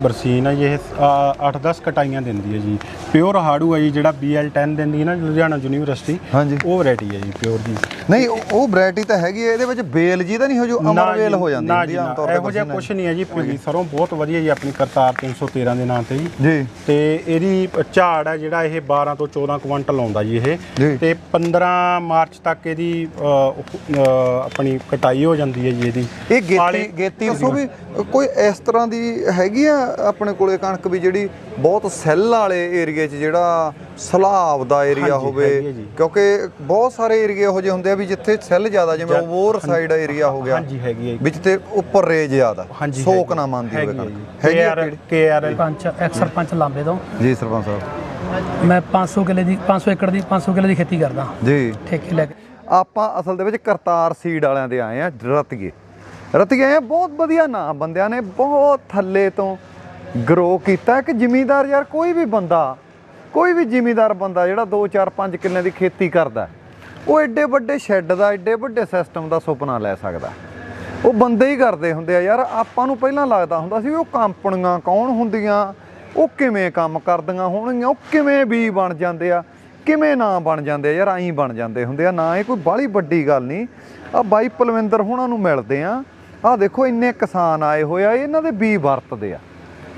ਬਰਸੀਨ ਹੈ ਜੀ ਇਹ 8-10 ਕਟਾਈਆਂ ਦਿੰਦੀ ਹੈ ਜੀ। ਪਿਓਰ ਹਾੜੂ ਹੈ ਜੀ ਜਿਹੜਾ BL10 ਦਿੰਦੀ ਹੈ ਨਾ ਲੁਧਿਆਣਾ ਯੂਨੀਵਰਸਿਟੀ ਹਾਂਜੀ। ਉਹ ਵੈਰਾਈਟੀ ਹੈ ਜੀ ਪਿਓਰ ਦੀ ਨਹੀਂ ਉਹ- ਵੈਰਾਈਟੀ ਤਾਂ ਹੈਗੀ ਹੈ ਇਹਦੇ ਵਿੱਚ ਬੇਲ ਜੀ ਤਾਂ ਨਹੀਂ ਹੋ ਜੋ? ਅਮਰ ਜੀ, ਹੋ ਜਾਂਦੀ ਹੁੰਦੀ ਆ ਆਮ ਤੌਰ ਤੇ ਇਹੋ ਜਿਹਾ ਕੁਝ ਨਹੀਂ ਹੈ ਜੀ ਪੀਲੀ ਸਰੋਂ ਬਹੁਤ ਵਧੀਆ ਜੀ ਆਪਣੀ ਕਰਤਾਰ 313 ਦੇ ਨਾਂ ਤੇ ਜੀ। ਜੀ। ਤੇ ਇਹਦੀ ਝਾੜ ਹੈ ਜਿਹੜਾ ਇਹ 12 ਤੋਂ 14 ਕੁਇੰਟਲ ਆਉਂਦਾ ਜੀ। ਇਹ। ਤੇ 15 ਮਾਰਚ ਤੱਕ ਇਹਦੀ ਆਪਣੀ ਕਟਾਈ ਹੋ ਜਾਂਦੀ ਹੈ ਜੀ ਇਹਦੀ। ਇਹ ਗੇਤੀ ਗੇਤੀ ਦੱਸੋ ਵੀ ਕੋਈ ਇਸ ਤਰ੍ਹਾਂ ਦੀ ਹੈਗੀ ਆ ਆਪਣੇ ਕੋਲੇ ਕਣਕ ਵੀ ਜਿਹੜੀ ਬਹੁਤ ਸੈੱਲ ਵਾਲੇ ਏਰੀਏ 'ਚ ਜਿਹੜਾ ਸਲਾਬ ਦਾ ਏਰੀਆ ਹੈ ਹੋਵੇ। ਕਿਉਂਕਿ ਬਹੁਤ ਸਾਰੇ ਏਰੀਏ ਇਹੋ ਜਿਹੇ ਹੁੰਦੇ ਆ ਵੀ ਜਿੱਥੇ ਸੈੱਲ ਜ਼ਿਆਦਾ ਜਿਵੇਂ ਓਵਰ ਸਾਈਡ ਏਰੀਆ ਹੋ ਗਿਆ ਹਾਂਜੀ ਹੈਗੀ ਹੈ ਜੀ। ਵਿੱਚ ਤੇ ਉੱਪਰ ਰੇ ਜ਼ਿਆਦਾ ਸੋਕ ਨਾ ਮੰਨਦੀ ਹੋਵੇ ਹੈਗੀ ਹੈ ਕਣਕ। ਹੈਗੀ ਕਿਹੜੀ? KRL ਪੰਚ ਐਕਸ ਸਰਪੰਚ ਲਾਂਬੇ ਤੋਂ। ਜੀ ਸਰਪੰਚ ਸਾਹਿਬ। ਮੈਂ 500 ਕਿੱਲੇ ਦੀ 500 ਏਕੜ ਦੀ 500 ਕਿੱਲੇ ਦੀ ਖੇਤੀ ਕਰਦਾ। ਜੀ। ਠੇਕੇ ਲੈ ਕੇ। ਆਪਾਂ ਅਸਲ ਦੇ ਵਿੱਚ ਕਰਤਾਰ ਸੀਡ ਵਾਲਿਆਂ ਦੇ ਆਏ ਆ ਰਤੀਏ। ਰਤੀਏ ਆਏ ਆ ਬਹੁਤ ਵਧੀਆ ਨਾਂ ਬੰਦਿਆਂ ਨੇ ਬਹੁਤ ਥੱਲੇ ਤੋਂ ਗਰੋ ਕੀਤਾ ਕਿ ਜ਼ਿਮੀਂਦਾਰ ਯਾਰ ਕੋਈ ਵੀ ਬੰਦਾ, ਕੋਈ ਵੀ ਜ਼ਿਮੀਂਦਾਰ ਬੰਦਾ ਜਿਹੜਾ 2 4 5 ਕਿੱਲੇ ਦੀ ਖੇਤੀ ਕਰਦਾ ਉਹ ਐਡੇ ਵੱਡੇ ਸ਼ੈੱਡ ਦਾ ਐਡੇ ਵੱਡੇ ਸਿਸਟਮ ਦਾ ਸੁਪਨਾ ਲੈ ਸਕਦਾ ਉਹ ਬੰਦੇ ਹੀ ਕਰਦੇ ਹੁੰਦੇ ਆ ਯਾਰ, ਆਪਾਂ ਨੂੰ ਪਹਿਲਾਂ ਲੱਗਦਾ ਹੁੰਦਾ ਸੀ ਵੀ ਉਹ ਕੰਪਨੀਆਂ ਕੌਣ ਹੁੰਦੀਆਂ, ਉਹ ਕਿਵੇਂ ਕੰਮ ਕਰਦੀਆਂ ਹੋਣਗੀਆਂ, ਉਹ ਕਿਵੇਂ ਬੀ ਬਣ ਜਾਂਦੇ ਆ, ਕਿਵੇਂ ਨਾ ਬਣ ਜਾਂਦੇ ਆ, ਯਾਰ ਐਂ ਬਣ ਜਾਂਦੇ ਹੁੰਦੇ ਆ। ਨਾ, ਇਹ ਕੋਈ ਬਾਹਲੀ ਵੱਡੀ ਗੱਲ ਨਹੀਂ। ਆ ਬਾਈ ਪਲਵਿੰਦਰ ਹੋਣਾ ਨੂੰ ਮਿਲਦੇ ਆ। ਆ ਦੇਖੋ ਇੰਨੇ ਕਿਸਾਨ ਆਏ ਹੋਏ ਆ, ਇਹਨਾਂ ਦੇ ਬੀ ਵਰਤਦੇ ਆ।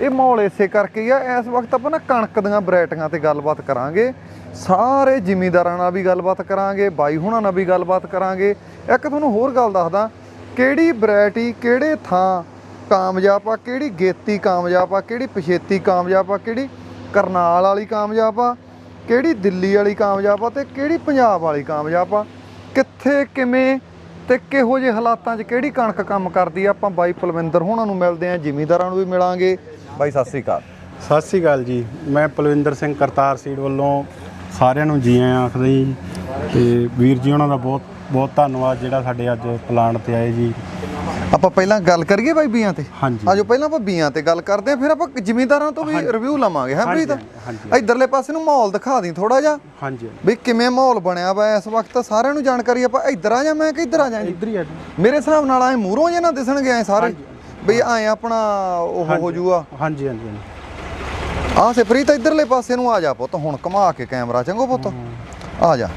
ਇਹ ਮਾਹੌਲ ਇਸੇ ਕਰਕੇ ਹੀ ਆ, ਇਸ ਵਕਤ ਆਪਾਂ ਨਾ ਕਣਕ ਦੀਆਂ ਵੈਰਾਈਟੀਆਂ ਤੇ ਗੱਲਬਾਤ ਕਰਾਂਗੇ। ਸਾਰੇ ਜ਼ਿਮੀਂਦਾਰਾਂ ਨਾਲ ਵੀ ਗੱਲਬਾਤ ਕਰਾਂਗੇ, ਬਾਈ ਹੁਣਾਂ ਨਾਲ ਵੀ ਗੱਲਬਾਤ ਕਰਾਂਗੇ। ਇੱਕ ਤੁਹਾਨੂੰ ਹੋਰ ਗੱਲ ਦੱਸਦਾ, ਕਿਹੜੀ ਵੈਰਾਈਟੀ, ਕਿਹੜੇ ਥਾਂ ਕਾਮਯਾਬ ਆ, ਕਿਹੜੀ ਗੇਤੀ ਕਾਮਯਾਬ ਆ, ਕਿਹੜੀ ਪਛੇਤੀ ਕਾਮਯਾਬ ਆ, ਕਿਹੜੀ ਕਰਨਾਲ ਵਾਲੀ ਕਾਮਯਾਬ ਆ, ਕਿਹੜੀ ਦਿੱਲੀ ਵਾਲੀ ਕਾਮਯਾਬ ਆ ਤੇ ਕਿਹੜੀ ਪੰਜਾਬ ਵਾਲੀ ਕਾਮਯਾਬ ਆ? ਕਿੱਥੇ, ਕਿਵੇਂ ਤੇ ਕਿਹੋ ਜਿਹੇ ਹਾਲਾਤਾਂ 'ਚ ਕਿਹੜੀ ਕਣਕ ਕੰਮ ਕਰਦੀ ਆ? ਆਪਾਂ ਬਾਈ ਪਲਵਿੰਦਰ ਹੋਣਾ ਨੂੰ ਮਿਲਦੇ ਆ, ਜ਼ਿਮੀਂਦਾਰਾਂ ਨੂੰ ਵੀ ਮਿਲਾਂਗੇ। ਬਾਈ ਸਤਿ ਸ੍ਰੀ ਅਕਾਲ। ਸਤਿ ਸ੍ਰੀ ਅਕਾਲ ਜੀ। ਮੈਂ ਪਲਵਿੰਦਰ ਸਿੰਘ ਕਰਤਾਰ ਸੀਡ ਵੱਲੋਂ ਸਾਰਿਆਂ ਨੂੰ ਜੀ ਆਇਆਂ ਆਖਦਾ ਜੀ। ਤੇ ਵੀਰ ਜੀ ਉਹਨਾਂ ਦਾ ਬਹੁਤ ਬਹੁਤ ਧੰਨਵਾਦ ਜਿਹੜਾ ਸਾਡੇ ਅੱਜ ਪਲਾਂਟ ਤੇ ਆਏ ਜੀ। ਆਪਾਂ ਪਹਿਲਾਂ ਗੱਲ ਕਰੀਏ ਬਾਈ ਬੀਆਂ ਤੇ? ਹਾਂਜੀ। ਆਜੋ ਪਹਿਲਾਂ ਆਪਾਂ ਬੀਆਂ ਤੇ ਗੱਲ ਕਰਦੇ ਆ ਫਿਰ ਆਪਾਂ ਜ਼ਿਮੀਂਦਾਰਾਂ ਤੋਂ ਵੀ ਰਿਵਿਊ ਲਵਾਂਗੇ ਹੈ ਪ੍ਰੀਤ। ਇਧਰਲੇ ਪਾਸੇ ਨੂੰ ਮਾਹੌਲ ਦਿਖਾ ਦੀ ਥੋੜਾ ਜਿਹਾ। ਹਾਂਜੀ। ਵੀ ਕਿਵੇਂ ਮਾਹੌਲ ਬਣਿਆ ਵਾ ਇਸ ਵਕਤ ਸਾਰਿਆਂ ਨੂੰ ਜਾਣਕਾਰੀ ਆਪਾਂ ਇੱਧਰ ਆ ਜਾ ਮੈਂ ਕਿ ਇੱਧਰ ਆ ਜਾ ਇੱਧਰ ਹੀ ਆ ਮੇਰੇ ਹਿਸਾਬ ਨਾਲ ਐ ਮੂਹਰੋਂ ਜੇ ਨਾ ਦਿਸਣਗੇ ਐ ਸਾਰੇ। ਵੀ ਐ ਆਪਣਾ ਉਹ ਹੋ ਜੂਆ ਹਾਂਜੀ ਹਾਂਜੀ ਹਾਂਜੀ। ਆ ਸੇ ਪ੍ਰੀਤ ਇਧਰਲੇ ਪਾਸੇ ਨੂੰ ਆ ਜਾ ਪੁੱਤ ਹੁਣ ਘੁਮਾ ਕੇ ਕੈਮਰਾ ਚੰਗੋ ਪੁੱਤ। ਆ ਜਾ।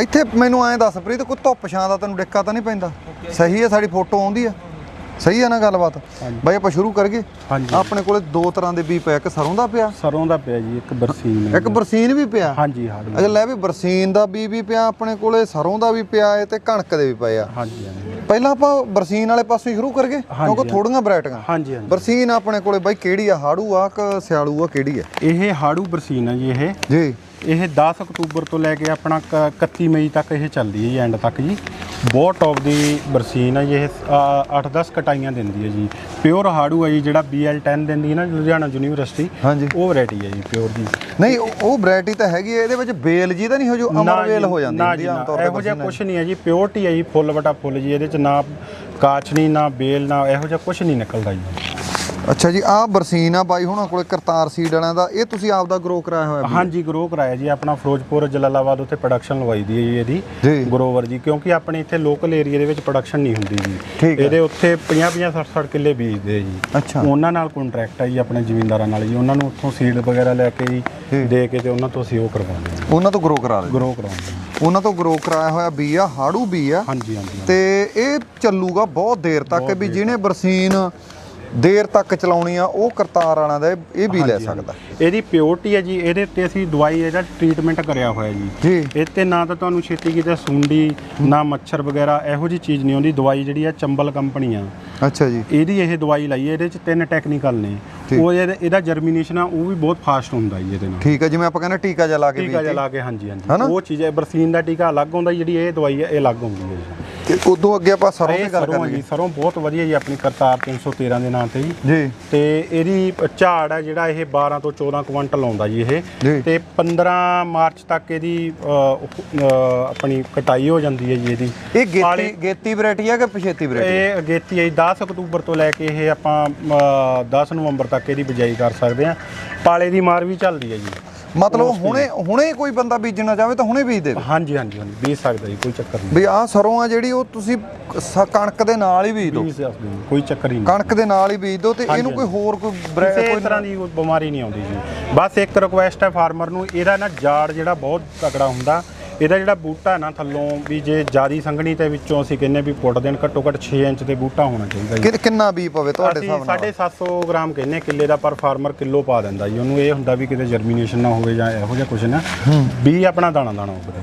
ਇੱਥੇ ਮੈਨੂੰ ਐਂ ਦੱਸ ਪ੍ਰੀਤ ਕੋਈ ਧੁੱਪ ਛਾਂ ਦਾ ਤੈਨੂੰ ਡਿੱਕਾ ਤਾਂ ਨਹੀਂ ਪੈਂਦਾ? ਸਹੀ ਹੈ ਸਾਡੀ ਫੋਟੋ ਆਉਂਦੀ ਆ ਸਹੀ ਹੈ ਨਾ ਗੱਲਬਾਤ? ਬਾਈ ਆਪਾਂ ਸ਼ੁਰੂ ਹਾਂਜੀ। ਆਪਣੇ ਕੋਲੇ ਦੋ ਤਰ੍ਹਾਂ ਦੇ ਬੀ ਪਿਆ ਇੱਕ ਸਰੋਂ ਦਾ ਪਿਆ? ਸਰੋਂ ਦਾ ਪਿਆ ਜੀ ਇੱਕ ਬਰਸੀਨ ਹੈ ਇੱਕ ਬਰਸੀਨ ਵੀ ਪਿਆ? ਹਾਂਜੀ ਹਾਂਜੀ ਅੱਛਾ ਲੈ ਵੀ ਬਰਸੀਨ ਦਾ ਬੀ ਵੀ ਪਿਆ ਆਪਣੇ ਕੋਲੇ ਸਰੋਂ ਦਾ ਵੀ ਪਿਆ ਹੈ ਤੇ ਕਣਕ ਦੇ ਵੀ ਪਏ ਆ। ਹਾਂਜੀ ਪਹਿਲਾਂ ਆਪਾਂ ਬਰਸੀਨ ਵਾਲੇ ਪਾਸੋਂ ਹੀ ਸ਼ੁਰੂ ਕਰੀਏ ਕਿਉਂਕਿ ਥੋੜੀਆਂ ਵੈਰਾਈਟੀਆਂ। ਹਾਂਜੀ ਹਾਂਜੀ। ਬਰਸੀਨ ਆਪਣੇ ਕੋਲੇ ਬਾਈ ਕਿਹੜੀ ਆ ਹਾੜੂ ਆ ਕਿ ਸਿਆਲੂ ਆ ਕਿਹੜੀ ਆ? ਇਹ ਹਾੜੂ ਬਰਸੀਨ ਹੈ ਜੀ ਇਹ। ਜੀ। ਇਹ 10 ਅਕਤੂਬਰ ਤੋਂ ਲੈ ਕੇ ਆਪਣਾ ਕ- 31 ਮਈ ਤੱਕ ਇਹ ਚੱਲਦੀ ਹੈ ਜੀ ਐਂਡ ਤੱਕ ਜੀ। ਬਹੁਤ ਟੌਪ ਦੀ ਬਰਸੀਨ ਹੈ ਜੀ ਇਹ 8-10 ਕਟਾਈਆਂ ਦਿੰਦੀ ਹੈ ਜੀ। ਪਿਓਰ ਹਾੜੂ ਹੈ ਜੀ ਜਿਹੜਾ BL10 ਦਿੰਦੀ ਹੈ ਨਾ ਲੁਧਿਆਣਾ ਯੂਨੀਵਰਸਿਟੀ ਹਾਂਜੀ। ਉਹ ਵੈਰਾਈਟੀ ਹੈ ਜੀ ਪਿਓਰ ਦੀ ਨਹੀਂ ਉਹ- ਵੈਰਾਈਟੀ ਤਾਂ ਹੈਗੀ ਹੈ ਇਹਦੇ ਵਿੱਚ ਬੇਲ ਜੀ ਤਾਂ ਨਹੀਂ ਹੋ ਜੋ ਅਮਰ ਵੇਲ ਹੋ ਜਾਂਦੀ ਆ ਆਮ ਤੌਰ ਤੇ ਇਹੋ ਜਿਹਾ ਕੁਝ ਨਹੀਂ ਹੈ ਜੀ ਪਿਓਰਟੀ ਹੈ ਜੀ ਫੁੱਲ ਵਟਾ ਫੁੱਲ ਜੀ ਇਹਦੇ ਚ ਨਾ ਕਾਚਣੀ ਨਾ ਬੇਲ ਨਾ ਇਹੋ ਜਿਹਾ ਕੁਝ ਨਹੀਂ ਨਿਕਲਦਾ ਜੀ। ਅੱਛਾ ਜੀ ਆਹ ਬਰਸੀਨ ਆ ਬਾਈ ਹੁਣਾਂ ਕੋਲੇ ਕਰਤਾਰ ਸੀਡ ਵਾਲਿਆਂ ਦਾ। ਇਹ ਤੁਸੀਂ ਆਪ ਦਾ ਗਰੋ ਕਰਾਇਆ ਹੋਇਆ ਹਾਂਜੀ ਗਰੋ ਕਰਾਇਆ ਜੀ ਆਪਣਾ ਫਿਰੋਜ਼ਪੁਰ ਜਲਾਲਾਬਾਦ ਉੱਥੇ ਪ੍ਰੋਡਕਸ਼ਨ ਲਵਾਈ ਦੀ ਹੈ ਜੀ ਇਹਦੀ ਗਰੋਵਰ ਜੀ ਕਿਉਂਕਿ ਆਪਣੇ ਇੱਥੇ ਲੋਕਲ ਏਰੀਆ ਦੇ ਵਿੱਚ ਪ੍ਰੋਡਕਸ਼ਨ ਨਹੀਂ ਹੁੰਦੀ ਜੀ। ਇਹਦੇ ਉੱਥੇ 50 50 60 60 ਕਿੱਲੇ ਬੀਜਦੇ ਜੀ। ਅੱਛਾ। ਉਹਨਾਂ ਨਾਲ ਕੰਟਰੈਕਟ ਹੈ ਜੀ ਆਪਣੇ ਜ਼ਿਮੀਂਦਾਰਾਂ ਨਾਲ ਜੀ। ਉਹਨਾਂ ਨੂੰ ਉੱਥੋਂ ਸੀਡ ਵਗੈਰਾ ਲੈ ਕੇ ਜੀ ਦੇ ਕੇ ਤੇ ਉਹਨਾਂ ਤੋਂ ਅਸੀਂ ਉਹ ਕਰਵਾਉਂਦੇ ਹਾਂ ਉਹਨਾਂ ਤੋਂ ਗਰੋ ਕਰਾ ਦੇ ਗਰੋ ਕਰਵਾਉਂਦੇ ਹਾਂ ਉਹਨਾਂ ਤੋਂ ਗਰੋ ਕਰਾਇਆ ਹੋਇਆ ਬੀ ਆ ਹਾੜੂ ਬੀ ਆ। ਹਾਂਜੀ ਹਾਂਜੀ ਤੇ ਇਹ ਚੱਲੂਗਾ ਬਹੁਤ ਦੇਰ ਤੱਕ ਵੀ ਜਿਹਨੇ ਬਰਸੀਨ ਦੇਰ ਤੱਕ ਚਲਾਉਣੀ ਆ ਉਹ ਕਰਤਾਰ ਵਾਲਿਆਂ ਦਾ ਇਹ- ਵੀ ਲੈ ਸਕਦਾ। ਇਹਦੀ ਪਿਓਰਟੀ ਹੈ ਜੀ ਇਹਦੇ ਉੱਤੇ ਅਸੀਂ ਦਵਾਈ ਇਹਦਾ ਟ੍ਰੀਟਮੈਂਟ ਕਰਿਆ ਹੋਇਆ ਜੀ। ਜੀ। ਇਹ ਤੇ ਨਾ ਤਾਂ ਤੁਹਾਨੂੰ ਛੇਤੀ ਕਿਤੇ ਸੁੰਡੀ ਨਾ ਮੱਛਰ ਵਗੈਰਾ ਇਹੋ ਜੀ ਚੀਜ਼ ਨਹੀਂ ਆਉਂਦੀ। ਦਵਾਈ ਜਿਹੜੀ ਆ ਚੰਬਲ ਕੰਪਨੀ ਆ। ਅੱਛਾ ਜੀ। ਇਹਦੀ ਇਹ ਦਵਾਈ ਲਾਈ ਇਹਦੇ ਚ ਤਿੰਨ ਟੈਕਨੀਕਲ ਨੇ। ਉਹ ਇਹਦਾ- ਜਰਮੀਨੇਸ਼ਨ ਆ ਉਹ ਵੀ ਬਹੁਤ ਫਾਸਟ ਹੁੰਦਾ ਜੀ ਇਹਦੇ ਨਾਲ। ਠੀਕ ਹੈ ਜਿਵੇਂ ਆਪਾਂ ਕਹਿੰਦੇ ਟੀਕਾ ਜਿਹਾ ਲਾ ਕੇ ਟੀਕਾ ਵੀ ਜਿਹਾ ਲਾ ਕੇ ਹਾਂਜੀ ਹਾਂਜੀ? ਉਹ ਚੀਜ਼ ਹੈ ਬਰਸੀਨ ਦਾ ਟੀਕਾ ਅਲੱਗ ਹੁੰਦਾ ਜਿਹੜੀ ਇਹ ਦਵਾਈ ਹੈ ਇਹ ਅਲੱਗ ਹੁੰਦੀ ਹੈ ਤੇ ਉਦੋਂ ਅੱਗੇ ਆਪਾਂ ਸਰੋਂ ਦੀ ਗੱਲ ਹੈ ਕਰਾਂਗੇ। ਜੀ ਸਰੋਂ ਬਹੁਤ ਵਧੀਆ ਜੀ ਆਪਣੀ ਕਰਤਾਰ 313 ਦੇ ਨਾਂ ਤੇ ਜੀ। ਜੀ। ਤੇ ਇਹਦੀ ਝਾੜ ਹੈ ਜਿਹੜਾ ਇਹ 12 ਤੋਂ 14 ਕੁਇੰਟਲ ਆਉਂਦਾ ਜੀ। ਇਹ। ਤੇ 15 ਮਾਰਚ ਤੱਕ ਇਹਦੀ ਆਪਣੀ ਕਟਾਈ ਹੋ ਜਾਂਦੀ ਹੈ ਜੀ ਇਹਦੀ। ਇਹ ਗੇਤੀ ਗੇਤੀ ਵੈਰਾਈਟੀ ਆ ਕਿ ਪਛੇਤੀ ਵੈਰਾਈਟੀ? ਇਹ ਅਗੇਤੀ ਹੈ ਜੀ, 10 ਅਕਤੂਬਰ ਤੋਂ ਲੈ ਕੇ ਇਹ ਆਪਾਂ ਅ, 10 ਨਵੰਬਰ ਤੱਕ ਇਹਦੀ ਬਿਜਾਈ ਕਰ ਸਕਦੇ ਹਾਂ। ਪਾਲੇ ਦੀ ਮਾਰ ਵੀ ਚੱਲਦੀ ਹੈ ਜੀ। ਮਤਲਬ ਹੁਣੇ ਹੁਣੇ ਕੋਈ ਬੰਦਾ ਬੀਜਣਾ ਚਾਹਵੇ ਤਾਂ ਹੁਣੇ ਬੀਜ ਦੇਵੇ। ਹਾਂਜੀ ਹਾਂਜੀ ਹਾਂਜੀ ਬੀਜ ਸਕਦਾ ਜੀ ਕੋਈ ਚੱਕਰ ਨਹੀਂ। ਵੀ ਆਹ ਸਰੋਂ ਆ ਜਿਹੜੀ ਉਹ ਤੁਸੀਂ ਸ- ਕਣਕ ਦੇ ਨਾਲ ਹੀ ਬੀਜ ਦਿਓ। ਬੀਜ ਸਕਦੇ ਜੀ, ਕੋਈ ਚੱਕਰ ਹੀ ਨਹੀਂ। ਕਣਕ ਦੇ ਨਾਲ ਹੀ ਬੀਜ ਦਿਓ ਤੇ ਇਹਨੂੰ ਕੋਈ ਹੋਰ ਕੋਈ ਬਰੈ- ਕਿਸੇ ਕੋਈ ਤਰ੍ਹਾਂ ਦੀ ਕੋਈ ਬਿਮਾਰੀ ਨਹੀਂ ਆਉਂਦੀ ਜੀ। ਬਸ ਇੱਕ ਰਿਕੁਐਸਟ ਹੈ ਫਾਰਮਰ ਨੂੰ ਇਹਦਾ ਨਾ ਜਾੜ ਜਿਹੜਾ ਬਹੁਤ ਤਕੜਾ ਹੁੰਦਾ ਇਹਦਾ ਜਿਹੜਾ ਬੂਟਾ ਨਾ ਥੱਲੋਂ ਵੀ ਜੇ ਜਿਆਦੀ ਸੰਘਣੀ ਤੇ ਵਿੱਚੋਂ ਅਸੀਂ ਕਹਿੰਨੇ ਵੀ ਪੁੱਟ ਦੇਣ ਘੱਟੋ ਘੱਟ 6 ਇੰਚ ਦੇ ਬੂਟਾ ਹੋਣਾ ਚਾਹੀਦਾ ਜੀ। ਕਿ- ਕਿੰਨਾ ਬੀ ਪਵੇ ਤੁਹਾਡੇ ਅਸੀਂ ਹਿਸਾਬ ਨਾਲ? 750 ਗ੍ਰਾਮ ਕਹਿੰਨੇ ਕਿੱਲੇ ਦਾ ਪਰ ਫਾਰਮਰ ਕਿਲੋ ਪਾ ਦਿੰਦਾ ਜੀ। ਉਹਨੂੰ ਇਹ ਹੁੰਦਾ ਵੀ ਕਿਤੇ ਜਰਮੀਨੇਸ਼ਨ ਨਾ ਹੋਵੇ ਜਾਂ ਇਹੋ ਜਿਹਾ ਕੁਝ ਨਾ। ਵੀ ਆਪਣਾ ਦਾਣਾ ਦਾਣਾ ਉੱਗਦਾ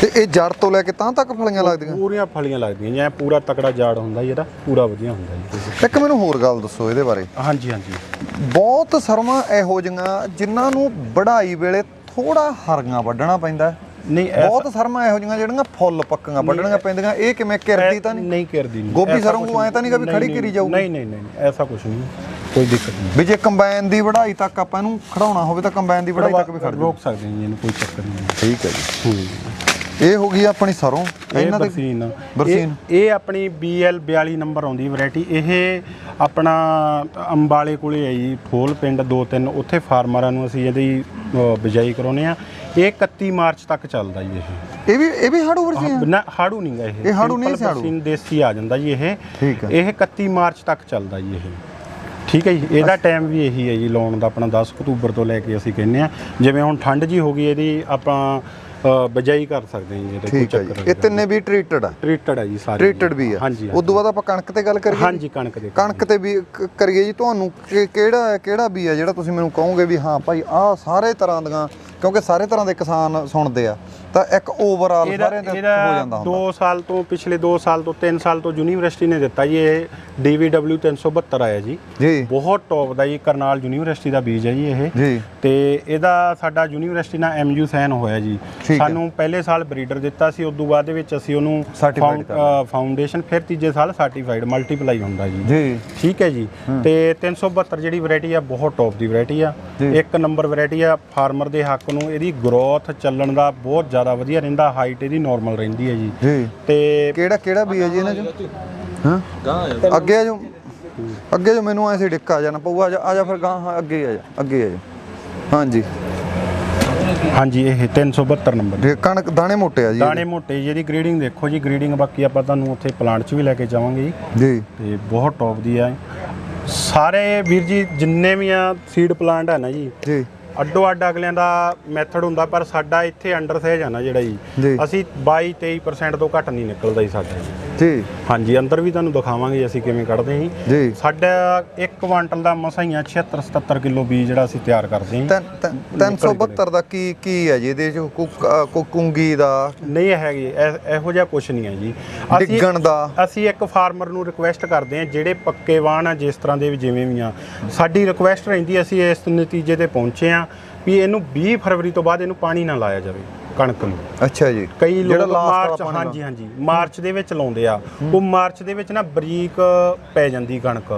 ਤੇ ਇਹ ਜੜ ਤੋਂ ਲੈ ਕੇ ਤਾਂ ਤੱਕ ਫਲੀਆਂ ਲੱਗਦੀਆਂ? ਪੂਰੀਆਂ ਫਲੀਆਂ ਲੱਗਦੀਆਂ ਜਾਂ। ਪੂਰਾ ਤਕੜਾ ਜਾੜ ਹੁੰਦਾ ਜੀ ਇਹਦਾ ਪੂਰਾ ਵਧੀਆ ਹੁੰਦਾ ਜੀ। ਇੱਕ ਮੈਨੂੰ ਹੋਰ ਗੱਲ ਦੱਸੋ ਇਹਦੇ ਬਾਰੇ। ਹਾਂਜੀ ਹਾਂਜੀ। ਬਹੁਤ ਸਰਮਾਂ ਇਹੋ ਜਿਹੀਆਂ ਜਿਨ੍ਹਾਂ ਨੂੰ ਵਢਾਈ ਵੇਲੇ ਥੋੜਾ ਹਰੀਆਂ ਵੱਢਣਾ ਪੈਂਦਾ ਹੈ। ਨਹੀਂ ਬਹੁਤ ਸਰਮਾਂ ਇਹੋ ਜਿਹੀਆਂ ਜਿਹੜੀਆਂ ਫੁੱਲ ਪੱਕੀਆਂ ਵੱਢਣੀਆਂ ਪੈਂਦੀਆਂ। ਇਹ ਕਿਵੇਂ ਕਿਰਦੀ ਤਾਂ ਨਹੀਂ? ਨਹੀਂ ਕਰਦੀ ਨਹੀਂ। ਗੋਭੀ ਸਰੋਂ ਨੂੰ ਐਂ ਤਾਂ ਨਹੀਂ ਨਹੀਂ, ਖੜੀ ਕਰੀ ਜਾਊਗੀ? ਨਹੀਂ ਨਹੀਂ ਨਹੀਂ ਐਸਾ ਕੁਝ ਨਹੀਂ। ਕੋਈ ਦਿੱਕਤ ਨਹੀਂ। ਵੀ ਜੇ ਕੰਬਾਈਨ ਦੀ ਵਢਾਈ ਤੱਕ ਆਪਾਂ ਇਹਨੂੰ ਖੜਾਉਣਾ ਹੋਵੇ ਤਾਂ ਕੰਬਾਈਨ ਦੀ ਵਢਾਈ ਤੱਕ ਵੀ ਖੜ ਰੋਕ ਸਕਦੇ ਹਾਂ ਜੀ ਇਹਨੂੰ ਕੋਈ ਚੱਕਰ ਨਹੀਂ। ਠੀਕ ਹੈ ਜੀ। ਇਹ ਹੋ ਗਈ ਆਪਣੀ ਸਰੋਂ। ਇਹ ਇਹਨਾਂ ਦੇ ਬਰਸੀਨ ਬਰਸੀਨ। ਇਹ- ਆਪਣੀ BL 42 ਨੰਬਰ ਆਉਂਦੀ ਵੈਰਾਈਟੀ। ਇਹ ਆਪਣਾ ਅੰਬਾਲੇ ਕੋਲੇ ਹੈ ਜੀ ਫੋਲ ਪਿੰਡ ਦੋ ਤਿੰਨ। ਉੱਥੇ ਫਾਰਮਰਾਂ ਨੂੰ ਅਸੀਂ ਇਹਦੀ ਬਿਜਾਈ ਕਰਾਉਨੇ ਆ ਇਹ 31 ਮਾਰਚ ਤੱਕ ਚੱਲਦਾ ਜੀ ਇਹ। ਇਹ ਵੀ ਇਹ ਵੀ ਹਾੜੂ ਵਰਸੀ ਆ ਨਾ ਹਾੜੂ ਨਹੀਂ ਗਾ ਇਹ। ਇਹ ਹਾੜੂ ਨਹੀਂ, Simple ਇਹ ਹਾੜੂ। ਦੇਸੀ ਆ ਜਾਂਦਾ ਜੀ ਇਹ। ਠੀਕ ਹੈ। ਇਹ 31 ਮਾਰਚ ਤੱਕ ਚੱਲਦਾ ਜੀ ਇਹ। ਠੀਕ ਹੈ ਜੀ ਇਹਦਾ ਟਾਈਮ ਵੀ ਇਹੀ ਹੈ ਜੀ ਲਾਉਣ ਦਾ ਆਪਣਾ 10 ਅਕਤੂਬਰ ਤੋਂ ਲੈ ਕੇ ਅਸੀਂ ਕਹਿੰਨੇ ਆ ਜਿਵੇਂ ਹੁਣ ਠੰਡ ਜੀ ਹੋ ਗਈ ਇਹਦੀ ਆਪਾਂ ਅ, ਬਿਜਾਈ ਕਰ ਸਕਦੇ ਹਾਂ ਜੀ ਇਹਦੇ ਕੋਈ ਠੀਕ ਹੈ ਜੀ। ਚੱਕਰ ਇਹ ਤਿੰਨੇ ਵੀ ਟ੍ਰੀਟਡ ਆ? ਟ੍ਰੀਟਡ ਹੈ ਜੀ ਸਾਰੇ ਟ੍ਰੀਟਡ ਵੀ ਆ? ਹਾਂਜੀ ਉਸ ਤੋਂ ਬਾਅਦ ਆਪਾਂ ਕਣਕ ਤੇ ਗੱਲ ਕਰੀਏ ਹਾਂਜੀ ਕਣਕ ਦੇ ਕਣਕ ਤੇ। ਵੀ ਕ- ਕਰੀਏ ਜੀ ਤੁਹਾਨੂੰ ਕਿ- ਕਿਹੜਾ ਕਿਹੜਾ ਵੀ ਆ ਜਿਹੜਾ ਤੁਸੀਂ ਮੈਨੂੰ ਕਹੋਗੇ ਵੀ ਹਾਂ ਭਾਈ ਆਹ ਸਾਰੇ ਤਰ੍ਹਾਂ ਦੀਆਂ ਕਿਉਂਕਿ ਸਾਰੇ ਤਰ੍ਹਾਂ ਦੇ ਕਿਸਾਨ ਸੁਣਦੇ ਆ। ਤਾਂ ਇੱਕ ਓਵਰਆਲ ਇਹਦਾ ਸਾਰੇ ਦੇ ਹੋ ਇਹਦਾ ਜਾਂਦਾ ਹੁੰਦਾ। 2 ਸਾਲ ਤੋਂ ਪਿਛਲੇ 2 ਸਾਲ ਤੋਂ 3 ਸਾਲ ਤੋਂ ਯੂਨੀਵਰਸਿਟੀ ਨੇ ਦਿੱਤਾ ਜੀ ਇਹ DVW 372 ਆਇਆ ਜੀ। ਜੀ। ਬਹੁਤ ਟੌਪ ਦਾ ਜੀ ਕਰਨਾਲ ਯੂਨੀਵਰਸਿਟੀ ਦਾ ਬੀਜ ਹੈ ਜੀ ਇਹ। ਜੀ। ਤੇ ਇਹਦਾ ਸਾਡਾ ਯੂਨੀਵਰਸਿਟੀ ਨਾਲ ਐਮਯੂ ਸਾਈਨ ਹੋਇਆ ਜੀ। ਠੀਕ ਹੈ। ਸਾਨੂੰ ਪਹਿਲੇ ਸਾਲ ਬਰੀਡਰ ਦਿੱਤਾ ਸੀ ਉਸ ਤੋਂ ਬਾਅਦ ਦੇ ਵਿੱਚ ਅਸੀਂ ਉਹਨੂੰ Certified ਕਰ ਫਾਊਂਡੇਸ਼ਨ ਫਿਰ ਤੀਜੇ ਸਾਲ ਸਰਟੀਫਾਈਡ ਮਲਟੀਪਲਾਈ ਹੁੰਦਾ ਜੀ। ਜੀ। ਠੀਕ ਹੈ ਜੀ। ਤੇ 372 ਜਿਹੜੀ ਵੈਰਾਈਟੀ ਆ ਬਹੁਤ ਟੌਪ ਦੀ ਵੈਰਾਈਟੀ ਆ। ਜੀ। ਇੱਕ ਨੰਬਰ ਵੈਰਾਈਟੀ ਆ ਫਾਰਮਰ ਦੇ ਹੱਕ ਨੂੰ ਇਹਦੀ ਗਰੋਥ ਚੱਲਣ ਦਾ ਬਹੁਤ ਜ਼ਿਆਦਾ ਵਧੀਆ ਰਹਿੰਦਾ ਹਾਈਟ ਇਹਦੀ ਨਾਰਮਲ ਰਹਿੰਦੀ ਹੈ ਜੀ। ਜੀ। ਤੇ ਕਿਹੜਾ ਕਿਹੜਾ ਵੀ ਹੈ ਜੀ ਇਹਨਾਂ ਚੋਂ? ਹਾਂ? ਅੱਗੇ ਆ ਜੋ। ਅੱਗੇ ਜੋ ਮੈਨੂੰ ਐਸੇ ਡਿੱਕਾ ਜਾਣਾ ਪਊ ਆ ਜਾ ਆ ਜਾ ਫਿਰ ਗਾਂ ਹਾਂ ਅੱਗੇ ਆ ਜਾ ਅੱਗੇ ਆ ਜਾ। ਹਾਂਜੀ। ਹਾਂਜੀ ਇਹ 372 ਨੰਬਰ। ਕਣਕ ਦਾਣੇ ਮੋਟੇ ਆ ਜੀ ਦਾਣੇ ਮੋਟੇ ਜਿਹਦੀ ਗਰੀਡਿੰਗ ਦੇਖੋ ਜੀ ਗਰੀਡਿੰਗ ਬਾਕੀ ਆਪਾਂ ਤੁਹਾਨੂੰ ਉੱਥੇ ਪਲਾਂਟ 'ਚ ਵੀ ਲੈ ਕੇ ਜਾਵਾਂਗੇ ਜੀ। ਜੀ। ਤੇ ਬਹੁਤ ਟੌਪ ਦੀ ਆ। ਸਾਰੇ ਵੀਰ ਜੀ ਜਿੰਨੇ ਵੀ ਆ ਸੀਡ ਪਲਾਂਟ ਆ ਨਾ ਜੀ ਜੀ। ਅੱਡੋ ਅੱਡ ਅਗਲਿਆਂ ਦਾ ਮੈਥਡ ਹੁੰਦਾ ਪਰ ਸਾਡਾ ਇੱਥੇ ਅੰਡਰ ਸਾਈਜ਼ ਆ ਨਾ ਜਿਹੜਾ ਜੀ। ਜੀ ਅਸੀਂ 22 23% ਤੋਂ ਘੱਟ ਨਹੀਂ ਨਿਕਲਦਾ ਜੀ ਸਾਡਾ ਜੀ ਜੀ। ਹਾਂਜੀ ਅੰਦਰ ਵੀ ਤੁਹਾਨੂੰ ਦਿਖਾਵਾਂਗੇ ਅਸੀਂ ਕਿਵੇਂ ਕੱਢਦੇ ਹਾਂ ਜੀ। ਸਾਡਾ ਇੱਕ ਕੁਆਂਟਲ ਦਾ ਮਸਾਈਆਂ 76 77 ਕਿਲੋ ਬੀਜ ਜਿਹੜਾ ਅਸੀਂ ਤਿਆਰ ਕਰਦੇ ਹਾਂ। ਤਿੰਨ- ਤਿੰਨ- 372 ਦਾ ਕੀ ਕੀ ਹੈ ਜੀ ਇਹਦੇ ਚ? ਕੁੰਗੀ ਦਾ? ਨਹੀਂ ਹੈਗੀ ਇਹ- ਇਹੋ ਜਿਹਾ ਕੁਝ ਨਹੀਂ ਹੈ ਜੀ। ਡਿੱਗਣ ਦਾ? ਅਸੀਂ ਇੱਕ ਫਾਰਮਰ ਨੂੰ ਰਿਕੁਐਸਟ ਕਰਦੇ ਹਾਂ ਜਿਹੜੇ ਪੱਕੇ ਵਾਹਣ ਆ ਜਿਸ ਤਰ੍ਹਾਂ ਦੇ ਵੀ ਜਿਵੇਂ ਵੀ ਆ। ਸਾਡੀ ਰਿਕੁਐਸਟ ਰਹਿੰਦੀ ਅਸੀਂ ਇਸ ਨਤੀਜੇ ਤੇ ਪਹੁੰਚੇ ਆ ਵੀ ਇਹਨੂੰ 20 ਫਰਵਰੀ ਤੋਂ ਬਾਅਦ ਇਹਨੂੰ ਪਾਣੀ ਨਾ ਲਾਇਆ ਜਾਵੇ। ਕਣਕ ਨੂੰ। ਅੱਛਾ ਜੀ। ਕਈ ਲੋਕ ਮਾਰਚ ਹਾਂਜੀ ਹਾਂਜੀ ਮਾਰਚ ਦੇ ਵਿੱਚ ਲਾਉਂਦੇ ਆ। ਉਹ ਮਾਰਚ ਦੇ ਵਿੱਚ ਨਾ ਬਰੀਕ ਪੈ ਜਾਂਦੀ ਕਣਕ।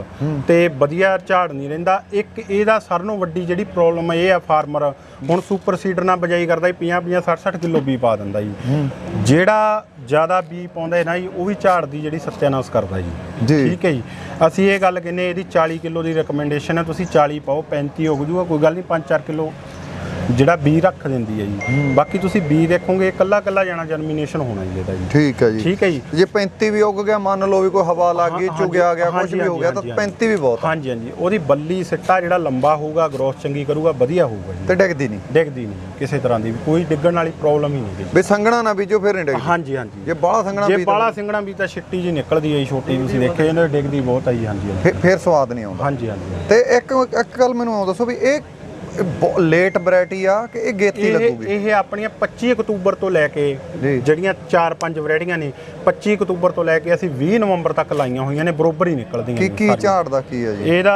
ਤੇ ਵਧੀਆ ਝਾੜ ਨਹੀਂ ਰਹਿੰਦਾ। ਇੱਕ ਇਹਦਾ ਸਾਰਿਆਂ ਨਾਲੋਂ ਵੱਡੀ ਜਿਹੜੀ ਪ੍ਰੋਬਲਮ ਇਹ ਆ ਫਾਰਮਰ ਹੁਣ ਸੁਪਰ ਸੀਡਰ ਨਾਲ ਬਜਾਈ ਕਰਦਾ 50 50 60 60 ਕਿਲੋ ਬੀ ਪਾ ਦਿੰਦਾ ਜੀ। ਜਿਹੜਾ ਜ਼ਿਆਦਾ ਬੀ ਪਾਉਂਦਾ ਹੈ ਨਾ ਜੀ ਉਹ ਵੀ ਝਾੜ ਦੀ ਜਿਹੜੀ ਸਤਿਆਨਾਸ਼ ਕਰਦਾ ਜੀ। ਜੀ। ਠੀਕ ਹੈ ਜੀ। ਅਸੀਂ ਇਹ ਗੱਲ ਕਹਿੰਨੇ ਇਹਦੀ 40 ਕਿਲੋ ਦੀ ਰეკਮੈਂਡੇਸ਼ਨ ਹੈ ਤੁਸੀਂ 40 ਪਾਓ 35 ਹੋ ਜੂਗਾ ਕੋਈ ਗੱਲ ਨਹੀਂ 5-4 ਕਿਲੋ ਜਿਹੜਾ ਬੀ ਰੱਖ ਦਿੰਦੀ ਹੈ ਜੀ। ਬਾਕੀ ਤੁਸੀਂ ਬੀ ਦੇਖੋਗੇ ਇਕੱਲਾ ਇਕੱਲਾ ਜਾਣਾ ਜਰਮੀਨੇਸ਼ਨ ਹੋਣਾ ਜੀ ਇਹਦਾ ਜੀ। ਠੀਕ ਹੈ ਜੀ। ਠੀਕ ਹੈ ਜੀ। ਜੇ 35 ਵੀ ਉੱਗ ਗਿਆ ਮੰਨ ਲਓ ਵੀ ਕੋਈ ਹਵਾ ਲੱਗ ਗਈ ਚੁਗਿਆ ਗਿਆ ਕੁਝ ਵੀ ਹੋ ਗਿਆ ਤਾਂ ਹਾਂਜੀ, 35 ਵੀ ਬਹੁਤ। ਹਾਂਜੀ ਹਾਂਜੀ। ਉਹਦੀ ਬੱਲੀ ਸਿੱਟਾ ਜਿਹੜਾ ਲੰਬਾ ਹੋਊਗਾ ਗਰੋਥ ਚੰਗੀ ਕਰੂਗਾ ਵਧੀਆ ਹੋਊਗਾ ਜੀ। ਤੇ ਡਿੱਗਦੀ ਨਹੀਂ। ਡਿੱਗਦੀ ਨਹੀਂ ਕਿਸੇ ਤਰ੍ਹਾਂ ਦੀ ਕੋਈ ਡਿੱਗਣ ਵਾਲੀ ਪ੍ਰੋਬਲਮ ਹੀ ਨਹੀਂ ਜੀ। ਵੀ ਸੰਘਣਾ ਨਾ ਬੀਜੋ ਫਿਰ ਨਹੀਂ ਡਿੱਗਦੀ। ਹਾਂਜੀ ਹਾਂਜੀ। ਜੇ ਬਾਹਲਾ ਸੰਘਣਾ ਜੇ ਬੀਜ। ਬਾਲਾ ਸਿੰਗਣਾ ਵੀ ਤਾਂ ਛਿੱਟੀ ਜੀ ਨਿਕਲਦੀ ਹੈ ਜੀ, ਛੋਟੀ ਤੁਸੀਂ ਦੇਖੇ ਇਹਨੇ ਡਿੱਗਦੀ ਬਹੁਤ ਆਈ ਹਾਂਜੀ ਹਾਂਜੀ। ਫਿਰ- ਫਿਰ ਸਵਾਦ ਨਹੀਂ ਆਉਂਦਾ। ਹਾਂਜੀ ਹਾਂਜੀ। ਤੇ ਇੱਕ ਇੱਕ ਗੱਲ ਮੈਨੂੰ ਆਉਂ ਦੱਸੋ ਵੀ ਇਹ ਲੇਟ ਵੈਰਾਈਟੀ ਆ ਕਿ ਇਹ ਗੇਤੀ ਇਹ ਲੱਗੂਗੀ? ਇਹ ਆਪਣੀਆਂ 25 ਅਕਤੂਬਰ ਤੋਂ ਲੈ ਕੇ। ਜਿਹੜੀਆਂ 4-5 ਵੈਰਾਈਟੀਆਂ ਨੇ 25 ਅਕਤੂਬਰ ਤੋਂ ਲੈ ਕੇ ਅਸੀਂ 20 ਨਵੰਬਰ ਤੱਕ ਲਾਈਆਂ ਹੋਈਆਂ ਨੇ ਬਰੋਬਰ ਹੀ ਨਿਕਲਦੀਆਂ ਕੀ ਕੀ। ਝਾੜ ਦਾ ਕੀ ਹੈ ਜੀ? ਇਹਦਾ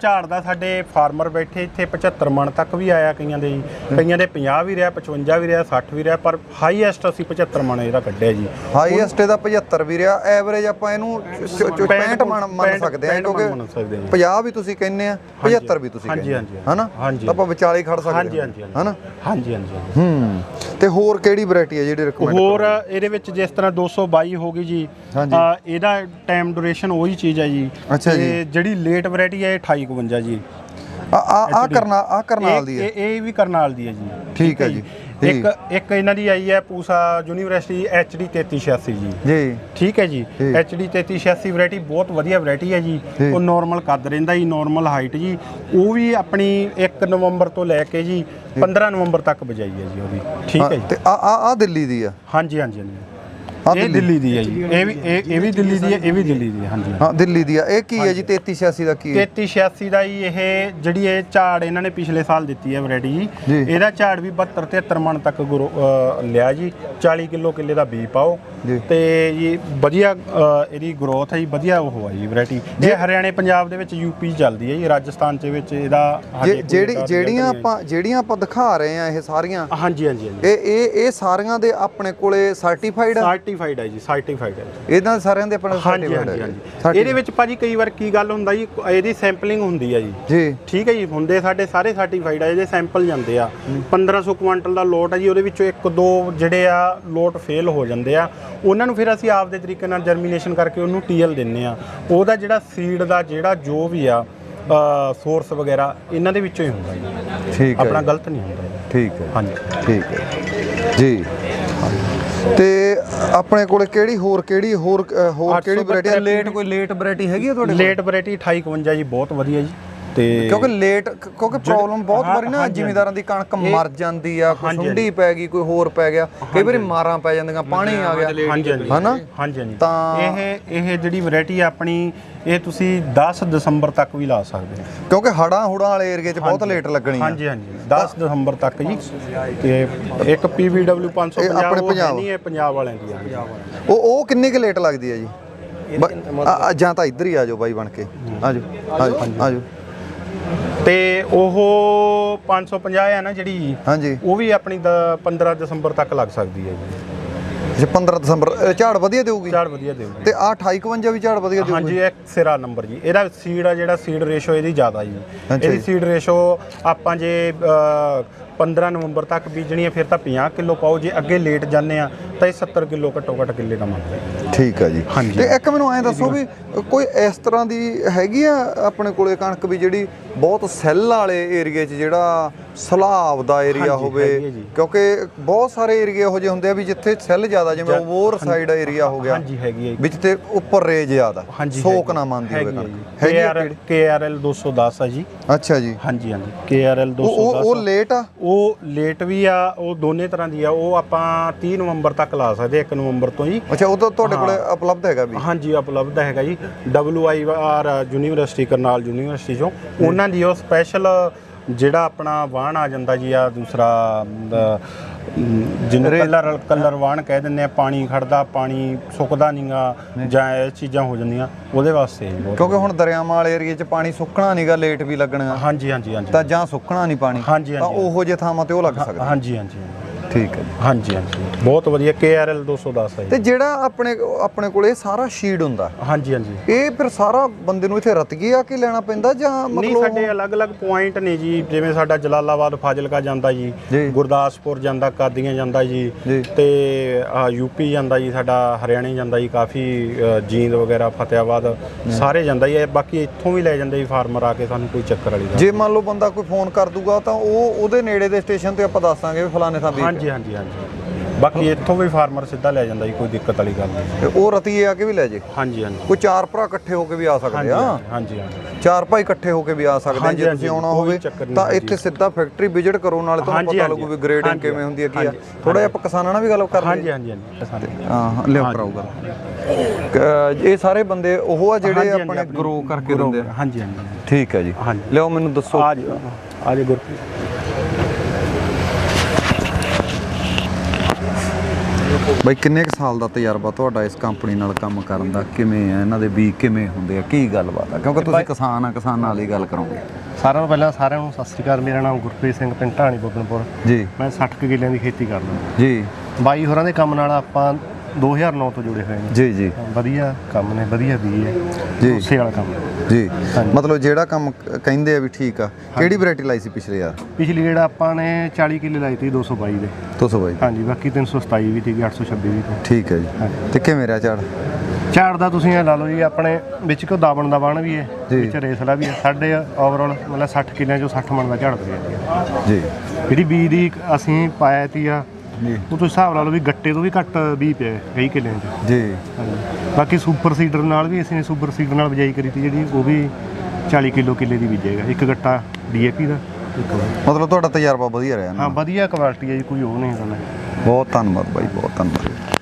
ਝਾੜ ਦਾ ਸਾਡੇ ਫਾਰਮਰ ਬੈਠੇ ਇੱਥੇ 75 ਮਣ ਤੱਕ ਵੀ ਆਇਆ ਕਈਆਂ ਦੇ। ਜੀ ਕਈਆਂ ਦੇ 50 ਵੀ ਰਿਹਾ 55 ਵੀ ਰਿਹਾ 60 ਵੀ ਰਿਹਾ ਪਰ ਹਾਈਐਸਟ ਅਸੀਂ 75 ਮਣ ਇਹਦਾ ਕੱਢਿਆ ਜੀ। ਹਾਈਐਸਟ ਇਹਦਾ 75 ਵੀ ਰਿਹਾ ਐਵਰੇਜ ਆਪਾਂ ਇਹਨੂੰ 65 ਮੰਨ ਮੰਨ ਸਕਦੇ ਆ 65 ਕਿਉਂਕਿ ਮੰਨ ਸਕਦੇ ਹਾਂ 50 ਵੀ ਤੁਸੀਂ ਕਹਿੰਦੇ ਆ 75 ਵੀ ਤੁਸੀਂ ਹਾਂਜੀ, ਕਹਿੰਦੇ ਹਾਂਜੀ, ਆ ਹਨਾ? ਹਾਂਜੀ। ਤਾਂ ਆਪਾਂ ਵਿਚਾਲੇ ਖੜ ਸਕਦੇ ਹਾਂ। ਹਾਂਜੀ ਹਾਂਜੀ। ਹਨਾ? ਹਾਂਜੀ ਹਾਂਜੀ। ਹੂੰ। ਤੇ ਹੋਰ ਕਿਹੜੀ ਵੈਰਾਈਟੀ ਹੈ ਜਿਹੜੀ ਰეკਮੈਂਡ ਹੋਰ ਇਹਦੇ ਵਿੱਚ ਜਿਸ ਤਰ੍ਹਾਂ 222 ਹੋ ਗਈ ਜੀ ਇਹਦਾ ਟਾਈਮ ਡਿਊਰੇਸ਼ਨ ਉਹੀ ਚੀਜ਼ ਹੈ ਜੀ। ਤੇ ਜਿਹੜੀ ਲੇਟ ਵੈਰਾਈਟੀ ਹੈ ਇਹ 2852 ਜੀ। ਆ ਆ ਕਰਨਾ ਆ ਕਰਨਾਲ ਦੀ ਹੈ। ਇਹ- ਇਹ ਵੀ ਕਰਨਾਲ ਦੀ ਹੈ ਜੀ। ਠੀਕ ਹੈ ਜੀ। ਇੱਕ ਇੱਕ ਇਹਨਾਂ ਦੀ ਆਈ ਹੈ ਪੂਸਾ ਯੂਨੀਵਰਸਿਟੀ HD 3386 ਜੀ। ਜੀ। ਠੀਕ ਹੈ ਜੀ। HD 3386 ਵੈਰਾਈਟੀ ਬਹੁਤ ਵਧੀਆ ਵੈਰਾਈਟੀ ਹੈ ਜੀ। ਉਹ ਨਾਰਮਲ ਕੱਦ ਰਹਿੰਦਾ ਜੀ ਨਾਰਮਲ ਹਾਈਟ ਜੀ। ਉਹ ਵੀ ਆਪਣੀ 1 ਨਵੰਬਰ ਤੋਂ ਲੈ ਕੇ ਜੀ 15 ਨਵੰਬਰ ਤੱਕ ਬਜਾਈ ਹੈ ਜੀ ਉਹਦੀ ਠੀਕ ਹੈ ਜੀ। ਤੇ ਆ ਆ ਦਿੱਲੀ ਦੀ ਆ? ਹਾਂਜੀ ਹਾਂਜੀ ਹਾਂਜੀ। ਇਹ ਦਿੱਲੀ। ਦੀ ਹੈ ਜੀ। ਇਹ ਵੀ ਇਹ ਇਹ ਵੀ ਦਿੱਲੀ ਦੀ ਹੈ ਇਹ ਵੀ ਦਿੱਲੀ ਦੀ ਹੈ ਹਾਂਜੀ। ਹਾਂ ਦਿੱਲੀ ਦੀ ਆ। ਇਹ ਕੀ ਹੈ ਜੀ? 3386 ਦਾ ਕੀ ਹੈ? 3386 ਦਾ ਜੀ ਇਹ ਜਿਹੜੀ ਇਹ ਝਾੜ ਇਹਨਾਂ ਨੇ ਪਿਛਲੇ ਸਾਲ ਦਿੱਤੀ ਹੈ ਵੈਰਾਈਟੀ ਜੀ। ਜੀ। ਇਹਦਾ ਝਾੜ ਵੀ 72 73 ਮਣ ਤੱਕ ਗੁਰੋ- ਅ, ਲਿਆ ਜੀ। 40 ਕਿਲੋ ਕਿੱਲੇ ਦਾ ਬੀ ਪਾਓ। ਜੀ। ਤੇ ਜੀ ਵਧੀਆ ਅ, ਇਹਦੀ ਗਰੋਥ ਹੈ ਜੀ ਵਧੀਆ ਉਹ ਹੈ ਜੀ ਵੈਰਾਈਟੀ ਇਹ ਹਰਿਆਣੇ ਪੰਜਾਬ ਦੇ ਵਿੱਚ ਯੂਪੀ ਚੱਲਦੀ ਹੈ ਜੀ ਰਾਜਸਥਾਨ ਦੇ ਵਿੱਚ ਇਹਦਾ ਹਜੇ ਜੇ- ਕੋਈ ਜਿਹੜੀ ਜਿਹੜੀਆਂ ਆਪਾਂ ਜਿਹੜੀਆਂ ਆਪਾਂ ਦਿਖਾ ਰਹੇ ਆ ਇਹ ਸਾਰੀਆਂ ਹੈ। ਹਾਂਜੀ ਹਾਂਜੀ ਹਾਂਜੀ। ਇਹ ਇਹ ਇਹ ਸਾਰੀਆਂ ਦੇ ਆਪਣੇ ਕੋਲੇ ਸਰਟੀਫਾਈਡ ਆ? ਸਰਟੀਫਾਈਡ ਹੈ ਜੀ ਸਰਟੀਫਾਈਡ ਹੈ ਜੀ। ਇਹਨਾਂ ਸਾਰਿਆਂ ਦੇ ਆਪਣੇ ਹਾਂਜੀ ਹੈ Certified- ਇਹਦੇ ਵਿੱਚ ਭਾਜੀ ਕਈ ਵਾਰ ਕੀ ਗੱਲ ਹੁੰਦਾ ਜੀ ਇਹਦੀ ਸੈਂਪਲਿੰਗ ਹੁੰਦੀ ਹੈ ਜੀ। ਜੀ। ਠੀਕ ਹੈ ਜੀ ਹੁੰਦੇ ਸਾਡੇ ਸਾਰੇ ਸਰਟੀਫਾਈਡ ਆ ਇਹਦੇ ਸੈਂਪਲ ਜਾਂਦੇ ਆ। 1500 ਕੁਆਂਟਲ ਦਾ ਲੋਟ ਆ ਜੀ ਉਹਦੇ ਵਿੱਚੋਂ ਇੱਕ ਦੋ ਜਿਹੜੇ ਆ ਲੋਟ ਫੇਲ ਹੋ ਜਾਂਦੇ ਆ। ਉਹਨਾਂ ਨੂੰ ਫਿਰ ਅਸੀਂ ਆਪਦੇ ਤਰੀਕੇ ਨਾਲ ਜਰਮੀਨੇਸ਼ਨ ਕਰਕੇ ਉਹਨੂੰ ਟੀਐਲ ਦਿੰਨੇ ਆ। ਉਹਦਾ ਜਿਹੜਾ ਸੀਡ ਦਾ ਜਿਹੜਾ ਜੋ ਵੀ ਆ ਸੋਰਸ ਵਗੈਰਾ ਇਹਨਾਂ ਦੇ ਵਿੱਚੋਂ ਹੀ ਹੁੰਦਾ ਜੀ। ਠੀਕ ਹੈ ਆਪਣਾ ਜੀ, ਗਲਤ ਨਹੀਂ ਹੁੰਦਾ। ਜੀ। ਠੀਕ ਹੈ। ਹਾਂਜੀ। ਠੀਕ ਹੈ। ਜੀ। ਤੇ ਆਪਣੇ ਕੋਲੇ ਕਿਹੜੀ ਹੋਰ ਕਿਹੜੀ ਹੋਰ ਹੋਰ 800 ਕਿਹੜੀ ਵੈਰਾਈਟੀ ਲੇਟ ਕੋਈ ਲੇਟ ਵੈਰਾਈਟੀ ਹੈਗੀ ਆ ਤੁਹਾਡੇ ਕੋਲ? ਲੇਟ ਵੈਰਾਈਟੀ 2851 ਜੀ ਬਹੁਤ ਵਧੀਆ ਜੀ। ਤੇ ਕਿਉਂਕਿ ਲੇਟ ਕਿਉਂਕਿ ਪ੍ਰੋਬਲਮ ਬਹੁਤ ਵਾਰੀ ਨਾ ਜ਼ਿਮੀਦਾਰਾਂ ਦੀ ਕਣਕ ਮਰ ਜਾਂਦੀ ਆ ਕੋਈ ਸੁੰਡੀ ਪੈ ਗਈ ਕੋਈ ਹੋਰ ਪੈ ਗਿਆ ਕਈ ਵਾਰੀ ਮਾਰਾਂ ਪੈ ਜਾਂਦੀਆਂ ਪਾਣੀ ਆ ਗਿਆ। ਹਾਂਜੀ ਹਾਂਜੀ ਹਨਾ? ਹਾਂਜੀ ਤਾਂ- ਇਹ ਇਹ ਜਿਹੜੀ ਵੈਰਾਈਟੀ ਆਪਣੀ ਇਹ ਤੁਸੀਂ 10 ਦਸੰਬਰ ਤੱਕ ਵੀ ਲਾ ਸਕਦੇ ਹੋ। ਕਿਉਂਕਿ ਹੜਾਂ ਹੁੜਾਂ ਵਾਲੇ ਏਰੀਏ 'ਚ ਬਹੁਤ ਲੇਟ ਲੱਗਣੀ ਆ ਹਾਂਜੀ ਹਾਂਜੀ। 10 ਦਸੰਬਰ ਤੱਕ ਜੀ। ਤੇ ਇੱਕ PVW 550 ਇਹ ਆਪਣੇ ਉਹ ਪੰਜਾਬ। ਨਹੀਂ ਇਹ ਪੰਜਾਬ ਵਾਲਿਆਂ ਦੀ ਆ। ਉਹ ਉਹ ਕਿੰਨੀ ਕੁ ਲੇਟ ਲੱਗਦੀ ਆ ਜੀ? ਜਾਂ ਤਾਂ ਇੱਧਰ ਹੀ ਆ ਜਾਓ ਬਾਈ ਬਣ ਕੇ। ਆ ਜਾਓ ਆ ਜਾਓ ਆ ਜਾਓ। ਤੇ ਉਹ 550 ਹੈ ਨਾ ਜਿਹੜੀ ਹਾਂਜੀ। ਉਹ ਵੀ ਆਪਣੀ ਦ- 15 ਦਸੰਬਰ ਤੱਕ ਲੱਗ ਸਕਦੀ ਹੈ ਜੀ। ਜੇ 15 ਦਸੰਬਰ ਝਾੜ ਵਧੀਆ ਦੇਊਗੀ? ਝਾੜ ਵਧੀਆ ਦੇਊਗੀ। ਤੇ ਆ 2851 ਵੀ ਝਾੜ ਵਧੀਆ ਦੇਊਗੀ? ਹਾਂਜੀ ਇੱਕ ਸਿਰਾ ਨੰਬਰ ਜੀ। ਇਹਦਾ ਸੀਡ ਆ ਜਿਹੜਾ ਸੀਡ ਰੇਸ਼ੋ ਇਹਦੀ ਜ਼ਿਆਦਾ ਜੀ। ਇਹਦੀ। ਸੀਡ ਰੇਸ਼ੋ ਆਪਾਂ ਜੇ 15 ਨਵੰਬਰ ਤੱਕ ਬੀਜਣੀ ਹੈ ਫਿਰ ਤਾਂ 50 ਕਿਲੋ ਪਾਓ ਜੇ ਅੱਗੇ ਲੇਟ ਜਾਂਦੇ ਆ ਤਾਂ ਇਹ 70 ਕਿਲੋ ਘੱਟੋ ਘੱਟ ਕਿੱਲੇ ਦਾ ਮੰਗਦਾ ਹੈ ਠੀਕ ਆ ਜੀ ਹਾਂਜੀ। ਤੇ ਇੱਕ ਮੈਨੂੰ ਐਂ ਦੱਸੋ ਵੀ ਕੋਈ ਇਸ ਤਰ੍ਹਾਂ ਦੀ ਹੈਗੀ ਆ ਆਪਣੇ ਕੋਲੇ ਕਣਕ ਵੀ ਜਿਹੜੀ ਬਹੁਤ ਸੈੱਲ ਵਾਲੇ ਏਰੀਏ 'ਚ ਜਿਹੜਾ ਸਲਾਬ ਦਾ ਏਰੀਆ ਹਾਂਜੀ, ਹੋਵੇ ਹੈਗੀ ਹੈ ਜੀ। ਕਿਉਂਕਿ ਬਹੁਤ ਸਾਰੇ ਏਰੀਏ ਇਹੋ ਜਿਹੇ ਹੁੰਦੇ ਆ ਵੀ ਜਿੱਥੇ ਸੈੱਲ ਜ਼ਿਆਦਾ ਜਿਵੇਂ ਓਵਰ ਸਾਈਡ ਏਰੀਆ ਹੋ ਗਿਆ ਹਾਂਜੀ ਹੈਗੀ ਹੈ ਜੀ। ਵਿੱਚ ਤੇ ਉੱਪਰ ਰੇ ਜ਼ਿਆਦਾ ਹਾਂਜੀ ਸੋਕ। ਨਾ ਮੰਨਦੀ ਹੋਵੇ ਹੈਗੀ ਹੈ ਕਣਕ ਜੀ। ਹੈਗੀ ਆ ਕਿਹੜੀ? KRL 210 ਆ ਜੀ ਅੱਛਾ ਜੀ ਹਾਂਜੀ ਹਾਂਜੀ KRL ਉਹ ਉਹ 210 ਉਹ ਲੇਟ ਆ ਉਹ ਲੇਟ ਵੀ ਆ ਉਹ ਦੋਨੇ ਤਰ੍ਹਾਂ ਦੀ ਆ ਉਹ ਆਪਾਂ 30 ਨਵੰਬਰ ਤੱਕ ਲਾ ਸਕਦੇ 1 ਨਵੰਬਰ ਤੋਂ ਜੀ ਅੱਛਾ ਉਹ ਤਾਂ ਤੁਹਾਡੇ ਕੋਲੇ ਉਪਲਬਧ ਹੈਗਾ ਵੀ ਹਾਂਜੀ ਉਪਲਬਧ ਹੈਗਾ ਜੀ WIR ਯੂਨੀਵਰਸਿਟੀ ਕਰਨਾਲ ਯੂਨੀਵਰਸਿਟੀ ਚੋਂ ਉਹਨਾਂ ਦੀ ਉਹ ਸਪੈਸ਼ਲ ਜਿਹੜਾ ਆਪਣਾ ਵਾਹਣ ਆ ਜਾਂਦਾ ਜੀ ਆ ਦੂਸਰਾ ਜਿਹਨੂੰ ਕਲਰ ਕਲਰ ਵਾਹਣ ਕਹਿ ਦਿੰਦੇ ਆ ਪਾਣੀ ਖੜਦਾ ਪਾਣੀ ਸੁੱਕਦਾ ਨਹੀਂਗਾ ਜਾਂ ਇਹ ਚੀਜ਼ਾਂ ਹੋ ਜਾਂਦੀਆਂ ਉਹਦੇ ਵਾਸਤੇ ਕਿਉਂਕਿ ਹੁਣ ਦਰਿਆਵਾਂ ਵਾਲੇ ਏਰੀਏ 'ਚ ਪਾਣੀ ਸੁੱਕਣਾ ਨਹੀਂਗਾ ਲੇਟ ਵੀ ਲੱਗਣਾ। ਹਾਂਜੀ ਹਾਂਜੀ ਹਾਂਜੀ। ਤਾਂ ਜਾਂ ਸੁੱਕਣਾ ਨਹੀਂ ਪਾਣੀ ਹਾਂਜੀ, ਤਾਂ ਹਾਂਜੀ। ਉਹੋ ਜਿਹੇ ਥਾਵਾਂ ਤੇ ਉਹ ਲੱਗ ਸਕਦਾ। ਹਾਂਜੀ ਹਾਂਜੀ। ਠੀਕ ਹੈ ਹਾਂਜੀ ਹਾਂਜੀ। ਬਹੁਤ ਵਧੀਆ KRL 210 ਹੈ ਤੇ ਜਿਹੜਾ ਆਪਣੇ ਆਪਣੇ ਕੋਲ ਇਹ ਸਾਰਾ ਸ਼ੀਡ ਹੁੰਦਾ। ਹਾਂਜੀ ਹਾਂਜੀ। ਇਹ ਫਿਰ ਸਾਰਾ ਬੰਦੇ ਨੂੰ ਇੱਥੇ ਰਤਗੀ ਆ ਕੇ ਲੈਣਾ ਪੈਂਦਾ ਜਾਂ ਨਹੀਂ ਮਤਲਬ ਸਾਡੇ ਅਲੱਗ-ਅਲੱਗ ਪੁਆਇੰਟ ਨੇ ਜੀ। ਜਿਵੇਂ ਸਾਡਾ ਜਲਾਲਾਬਾਦ ਫਾਜ਼ਿਲਕਾ ਜਾਂਦਾ ਜੀ। ਗੁਰਦਾਸਪੁਰ ਜਾਂਦਾ ਕਾਦੀਆਂ ਜਾਂਦਾ ਜੀ। ਤੇ ਆ ਯੂਪੀ ਜਾਂਦਾ ਜੀ ਸਾਡਾ ਹਰਿਆਣੇ ਜਾਂਦਾ ਜੀ ਕਾਫੀ ਜੀਂਦ ਵਗੈਰਾ ਫਤਿਆਬਾਦ ਸਾਰੇ ਜਾਂਦਾ ਜੀ। ਬਾਕੀ ਇੱਥੋਂ ਵੀ ਲੈ ਜਾਂਦੇ ਜੀ ਫਾਰਮਰ ਆ ਕੇ ਸਾਨੂੰ ਕੋਈ ਚੱਕਰ ਵਾਲੀ ਜੇ ਮੰਨ ਲਓ ਬੰਦਾ ਕੋਈ ਫੋਨ ਕਰ ਦੂਗਾ ਤਾਂ ਉਹ ਉਹਦੇ ਨੇੜੇ ਦੇ ਸਟੇਸ਼ਨ ਤੇ ਆਪਾਂ ਦੱਸ ਦਾਂਗੇ ਵੀ ਫਲਾਣੇ ਥਾਂ ਵੀ ਹਾਂਜੀ ਹਾਂਜੀ ਹਾਂਜੀ। ਬਾਕੀ ਇੱਥੋਂ ਵੀ ਫਾਰਮਰ ਸਿੱਧਾ ਲੈ ਜਾਂਦਾ ਜੀ ਕੋਈ ਦਿੱਕਤ ਵਾਲੀ ਗੱਲ ਨਹੀਂ। ਤੇ ਉਹ ਰਤੀਏ ਆ ਕੇ ਵੀ ਲੈ ਜੇ? ਹਾਂਜੀ ਹਾਂਜੀ। ਕੋਈ ਚਾਰ ਭਰਾ ਇਕੱਠੇ ਹੋ ਕੇ ਵੀ ਆ ਸਕਦੇ ਹਾਂਜੀ ਆ? ਹਾਂਜੀ ਹਾਂਜੀ ਚਾਰ ਭਾਈ ਇਕੱਠੇ ਹੋ ਕੇ ਵੀ ਆ ਸਕਦੇ ਆ ਹਾਂਜੀ, ਜੇ ਹਾਂਜੀ, ਤੁਸੀਂ ਆਉਣਾ ਕੋਈ ਹੋਵੇ ਚੱਕਰ ਨਹੀਂ ਤਾਂ ਹੈ ਇੱਥੇ। ਸਿੱਧਾ ਫੈਕਟਰੀ ਵਿਜ਼ਿਟ ਕਰੋ ਨਾਲੇ ਤੁਹਾਨੂੰ ਹਾਂਜੀ, ਪਤਾ ਲੱਗੂ ਵੀ ਗ੍ਰੇਡਿੰਗ ਹਾਂਜੀ, ਕਿਵੇਂ ਹੁੰਦੀ ਹੈ ਕੀ ਆ। ਹਾਂਜੀ, ਥੋੜਾ ਜਿਹਾ ਆਪਾਂ ਕਿਸਾਨਾਂ ਨਾਲ ਵੀ ਗੱਲ ਕਰ ਹਾਂਜੀ ਲਈਏ ਹਾਂਜੀ ਹਾਂਜੀ ਹਾਂ ਹਾਂ, ਲਿਆਓ ਹਾਂਜੀ। ਕਰਾਓ ਗੱਲ। ਕ- ਇਹ ਸਾਰੇ ਬੰਦੇ ਉਹ ਆ ਜਿਹੜੇ ਹਾਂਜੀ, ਹਾਂਜੀ, ਆਪਣੇ ਆਪਣੀ ਗਰੋ ਕਰਕੇ ਦਿੰਦੇ ਆ। ਹਾਂਜੀ ਹਾਂਜੀ। ਠੀਕ ਹੈ ਜੀ। ਹਾਂਜੀ। ਲਿਆਓ ਮੈਨੂੰ ਦੱਸੋ। ਆ ਜੀ ਆ ਜੀ ਗੁਰਪ੍ਰੀਤ। ਬਾਈ ਕਿੰਨੇ ਕੁ ਸਾਲ ਦਾ ਤਜਰਬਾ ਤੁਹਾਡਾ ਇਸ ਕੰਪਨੀ ਨਾਲ ਕੰਮ ਕਰਨ ਦਾ? ਕਿਵੇਂ ਆ? ਇਹਨਾਂ ਦੇ ਬੀ ਕਿਵੇਂ ਹੁੰਦੇ ਆ? ਕੀ ਗੱਲਬਾਤ ਆ? ਕਿਉਂਕਿ ਤੁਸੀਂ ਕਿਸਾਨ ਆ ਕਿਸਾਨਾਂ ਵਾਲੀ ਗੱਲ ਕਰੋਗੇ। ਸਾਰਿਆਂ ਤੋਂ ਪਹਿਲਾਂ ਸਾਰਿਆਂ ਨੂੰ ਸਤਿ ਸ੍ਰੀ ਅਕਾਲ। ਮੇਰਾ ਨਾਮ ਗੁਰਪ੍ਰੀਤ ਸਿੰਘ ਪਿੰਡ ਢਾਣੀ ਬੋਬਨਪੁਰ। ਜੀ। ਮੈਂ 60 ਕੁ ਕਿੱਲਿਆਂ ਦੀ ਖੇਤੀ ਕਰਦਾ। ਜੀ। ਬਾਈ ਹੋਰਾਂ ਦੇ ਕੰਮ ਨਾਲ ਆਪਾਂ 2009 ਤੋਂ ਜੁੜੇ ਹੋਏ ਨੇ। ਜੀ ਜੀ। ਵਧੀਆ ਕੰਮ ਨੇ ਵਧੀਆ ਵੀ ਹੈ ਜੀ। ਉਸੇ ਵਾਲਾ ਕੰਮ। ਜੀ। ਮਤਲਬ ਜਿਹੜਾ ਕੰਮ ਕਹਿੰਦੇ ਆ ਵੀ ਠੀਕ ਆ ਕਿਹੜੀ ਵੈਰਾਈਟੀ ਲਾਈ ਸੀ ਪਿਛਲੇ ਯਾਰ? ਪਿਛਲੀ ਜਿਹੜਾ ਆਪਾਂ ਨੇ 40 ਕਿੱਲੇ ਲਾਈ ਤੀ 222 ਦੇ। ਤੁਸੀਂ ਬਾਈ। ਹਾਂਜੀ ਬਾਕੀ 327 ਵੀ ਤੀ 826 ਵੀ ਠੀਕ ਹੈ ਜੀ। ਤੇ ਕਿਵੇਂ ਰਿਹਾ ਝਾੜ? ਝਾੜ ਦਾ ਤੁਸੀਂ ਇਹ ਲਾ ਲਓ ਜੀ ਆਪਣੇ ਵਿੱਚ ਕੋ ਦਾਬਣ ਦਾ ਬਾਣ ਵੀ ਹੈ। ਵਿੱਚ ਰੇਸਲਾ ਵੀ ਹੈ। ਸਾਡੇ ਓਵਰਆਲ ਮਤਲਬ 60 ਕਿੱਲਿਆਂ ਚੋਂ 60 ਮਣ ਦਾ ਝਾੜ ਹੈ। ਜੀ। ਜਿਹੜੀ ਬੀਜ ਦੀ ਅਸੀਂ ਪਾਇਆ ਤੀ ਆ ਜੀ। ਉਹ ਤੁਸੀਂ ਹਿਸਾਬ ਲਾ ਲਓ ਵੀ ਗੱਟੇ ਤੋਂ ਵੀ ਘੱਟ ਬੀਜ ਪਿਆ ਕਈ ਕਿੱਲਿਆਂ 'ਚ। ਜੀ। ਹਾਂਜੀ। ਬਾਕੀ ਸੁਪਰ ਸੀਡਰ ਨਾਲ ਵੀ ਅਸੀਂ ਸੁਪਰ ਸੀਡਰ ਨਾਲ ਬਿਜਾਈ ਕਰੀ ਤੀ ਜਿਹੜੀ ਉਹ ਵੀ 40 ਕਿਲੋ ਕਿੱਲੇ ਦੀ ਬੀਜੇਗਾ। ਇੱਕ ਗੱਟਾ ਡੀਏਪੀ ਦਾ ਇੱਕ ਉਹ। ਮਤਲਬ ਤੁਹਾਡਾ ਤਜਰਬਾ ਵਧੀਆ ਰਿਹਾ ਨਾ। ਹਾਂ ਵਧੀਆ ਕੁਆਲਿਟੀ ਹੈ ਜੀ ਕੋਈ ਉਹ ਨਹੀਂ ਗੱਲ ਬਹੁਤ ਧੰਨਵਾਦ ਬਾਈ ਬਹੁਤ ਧੰਨਵਾਦ।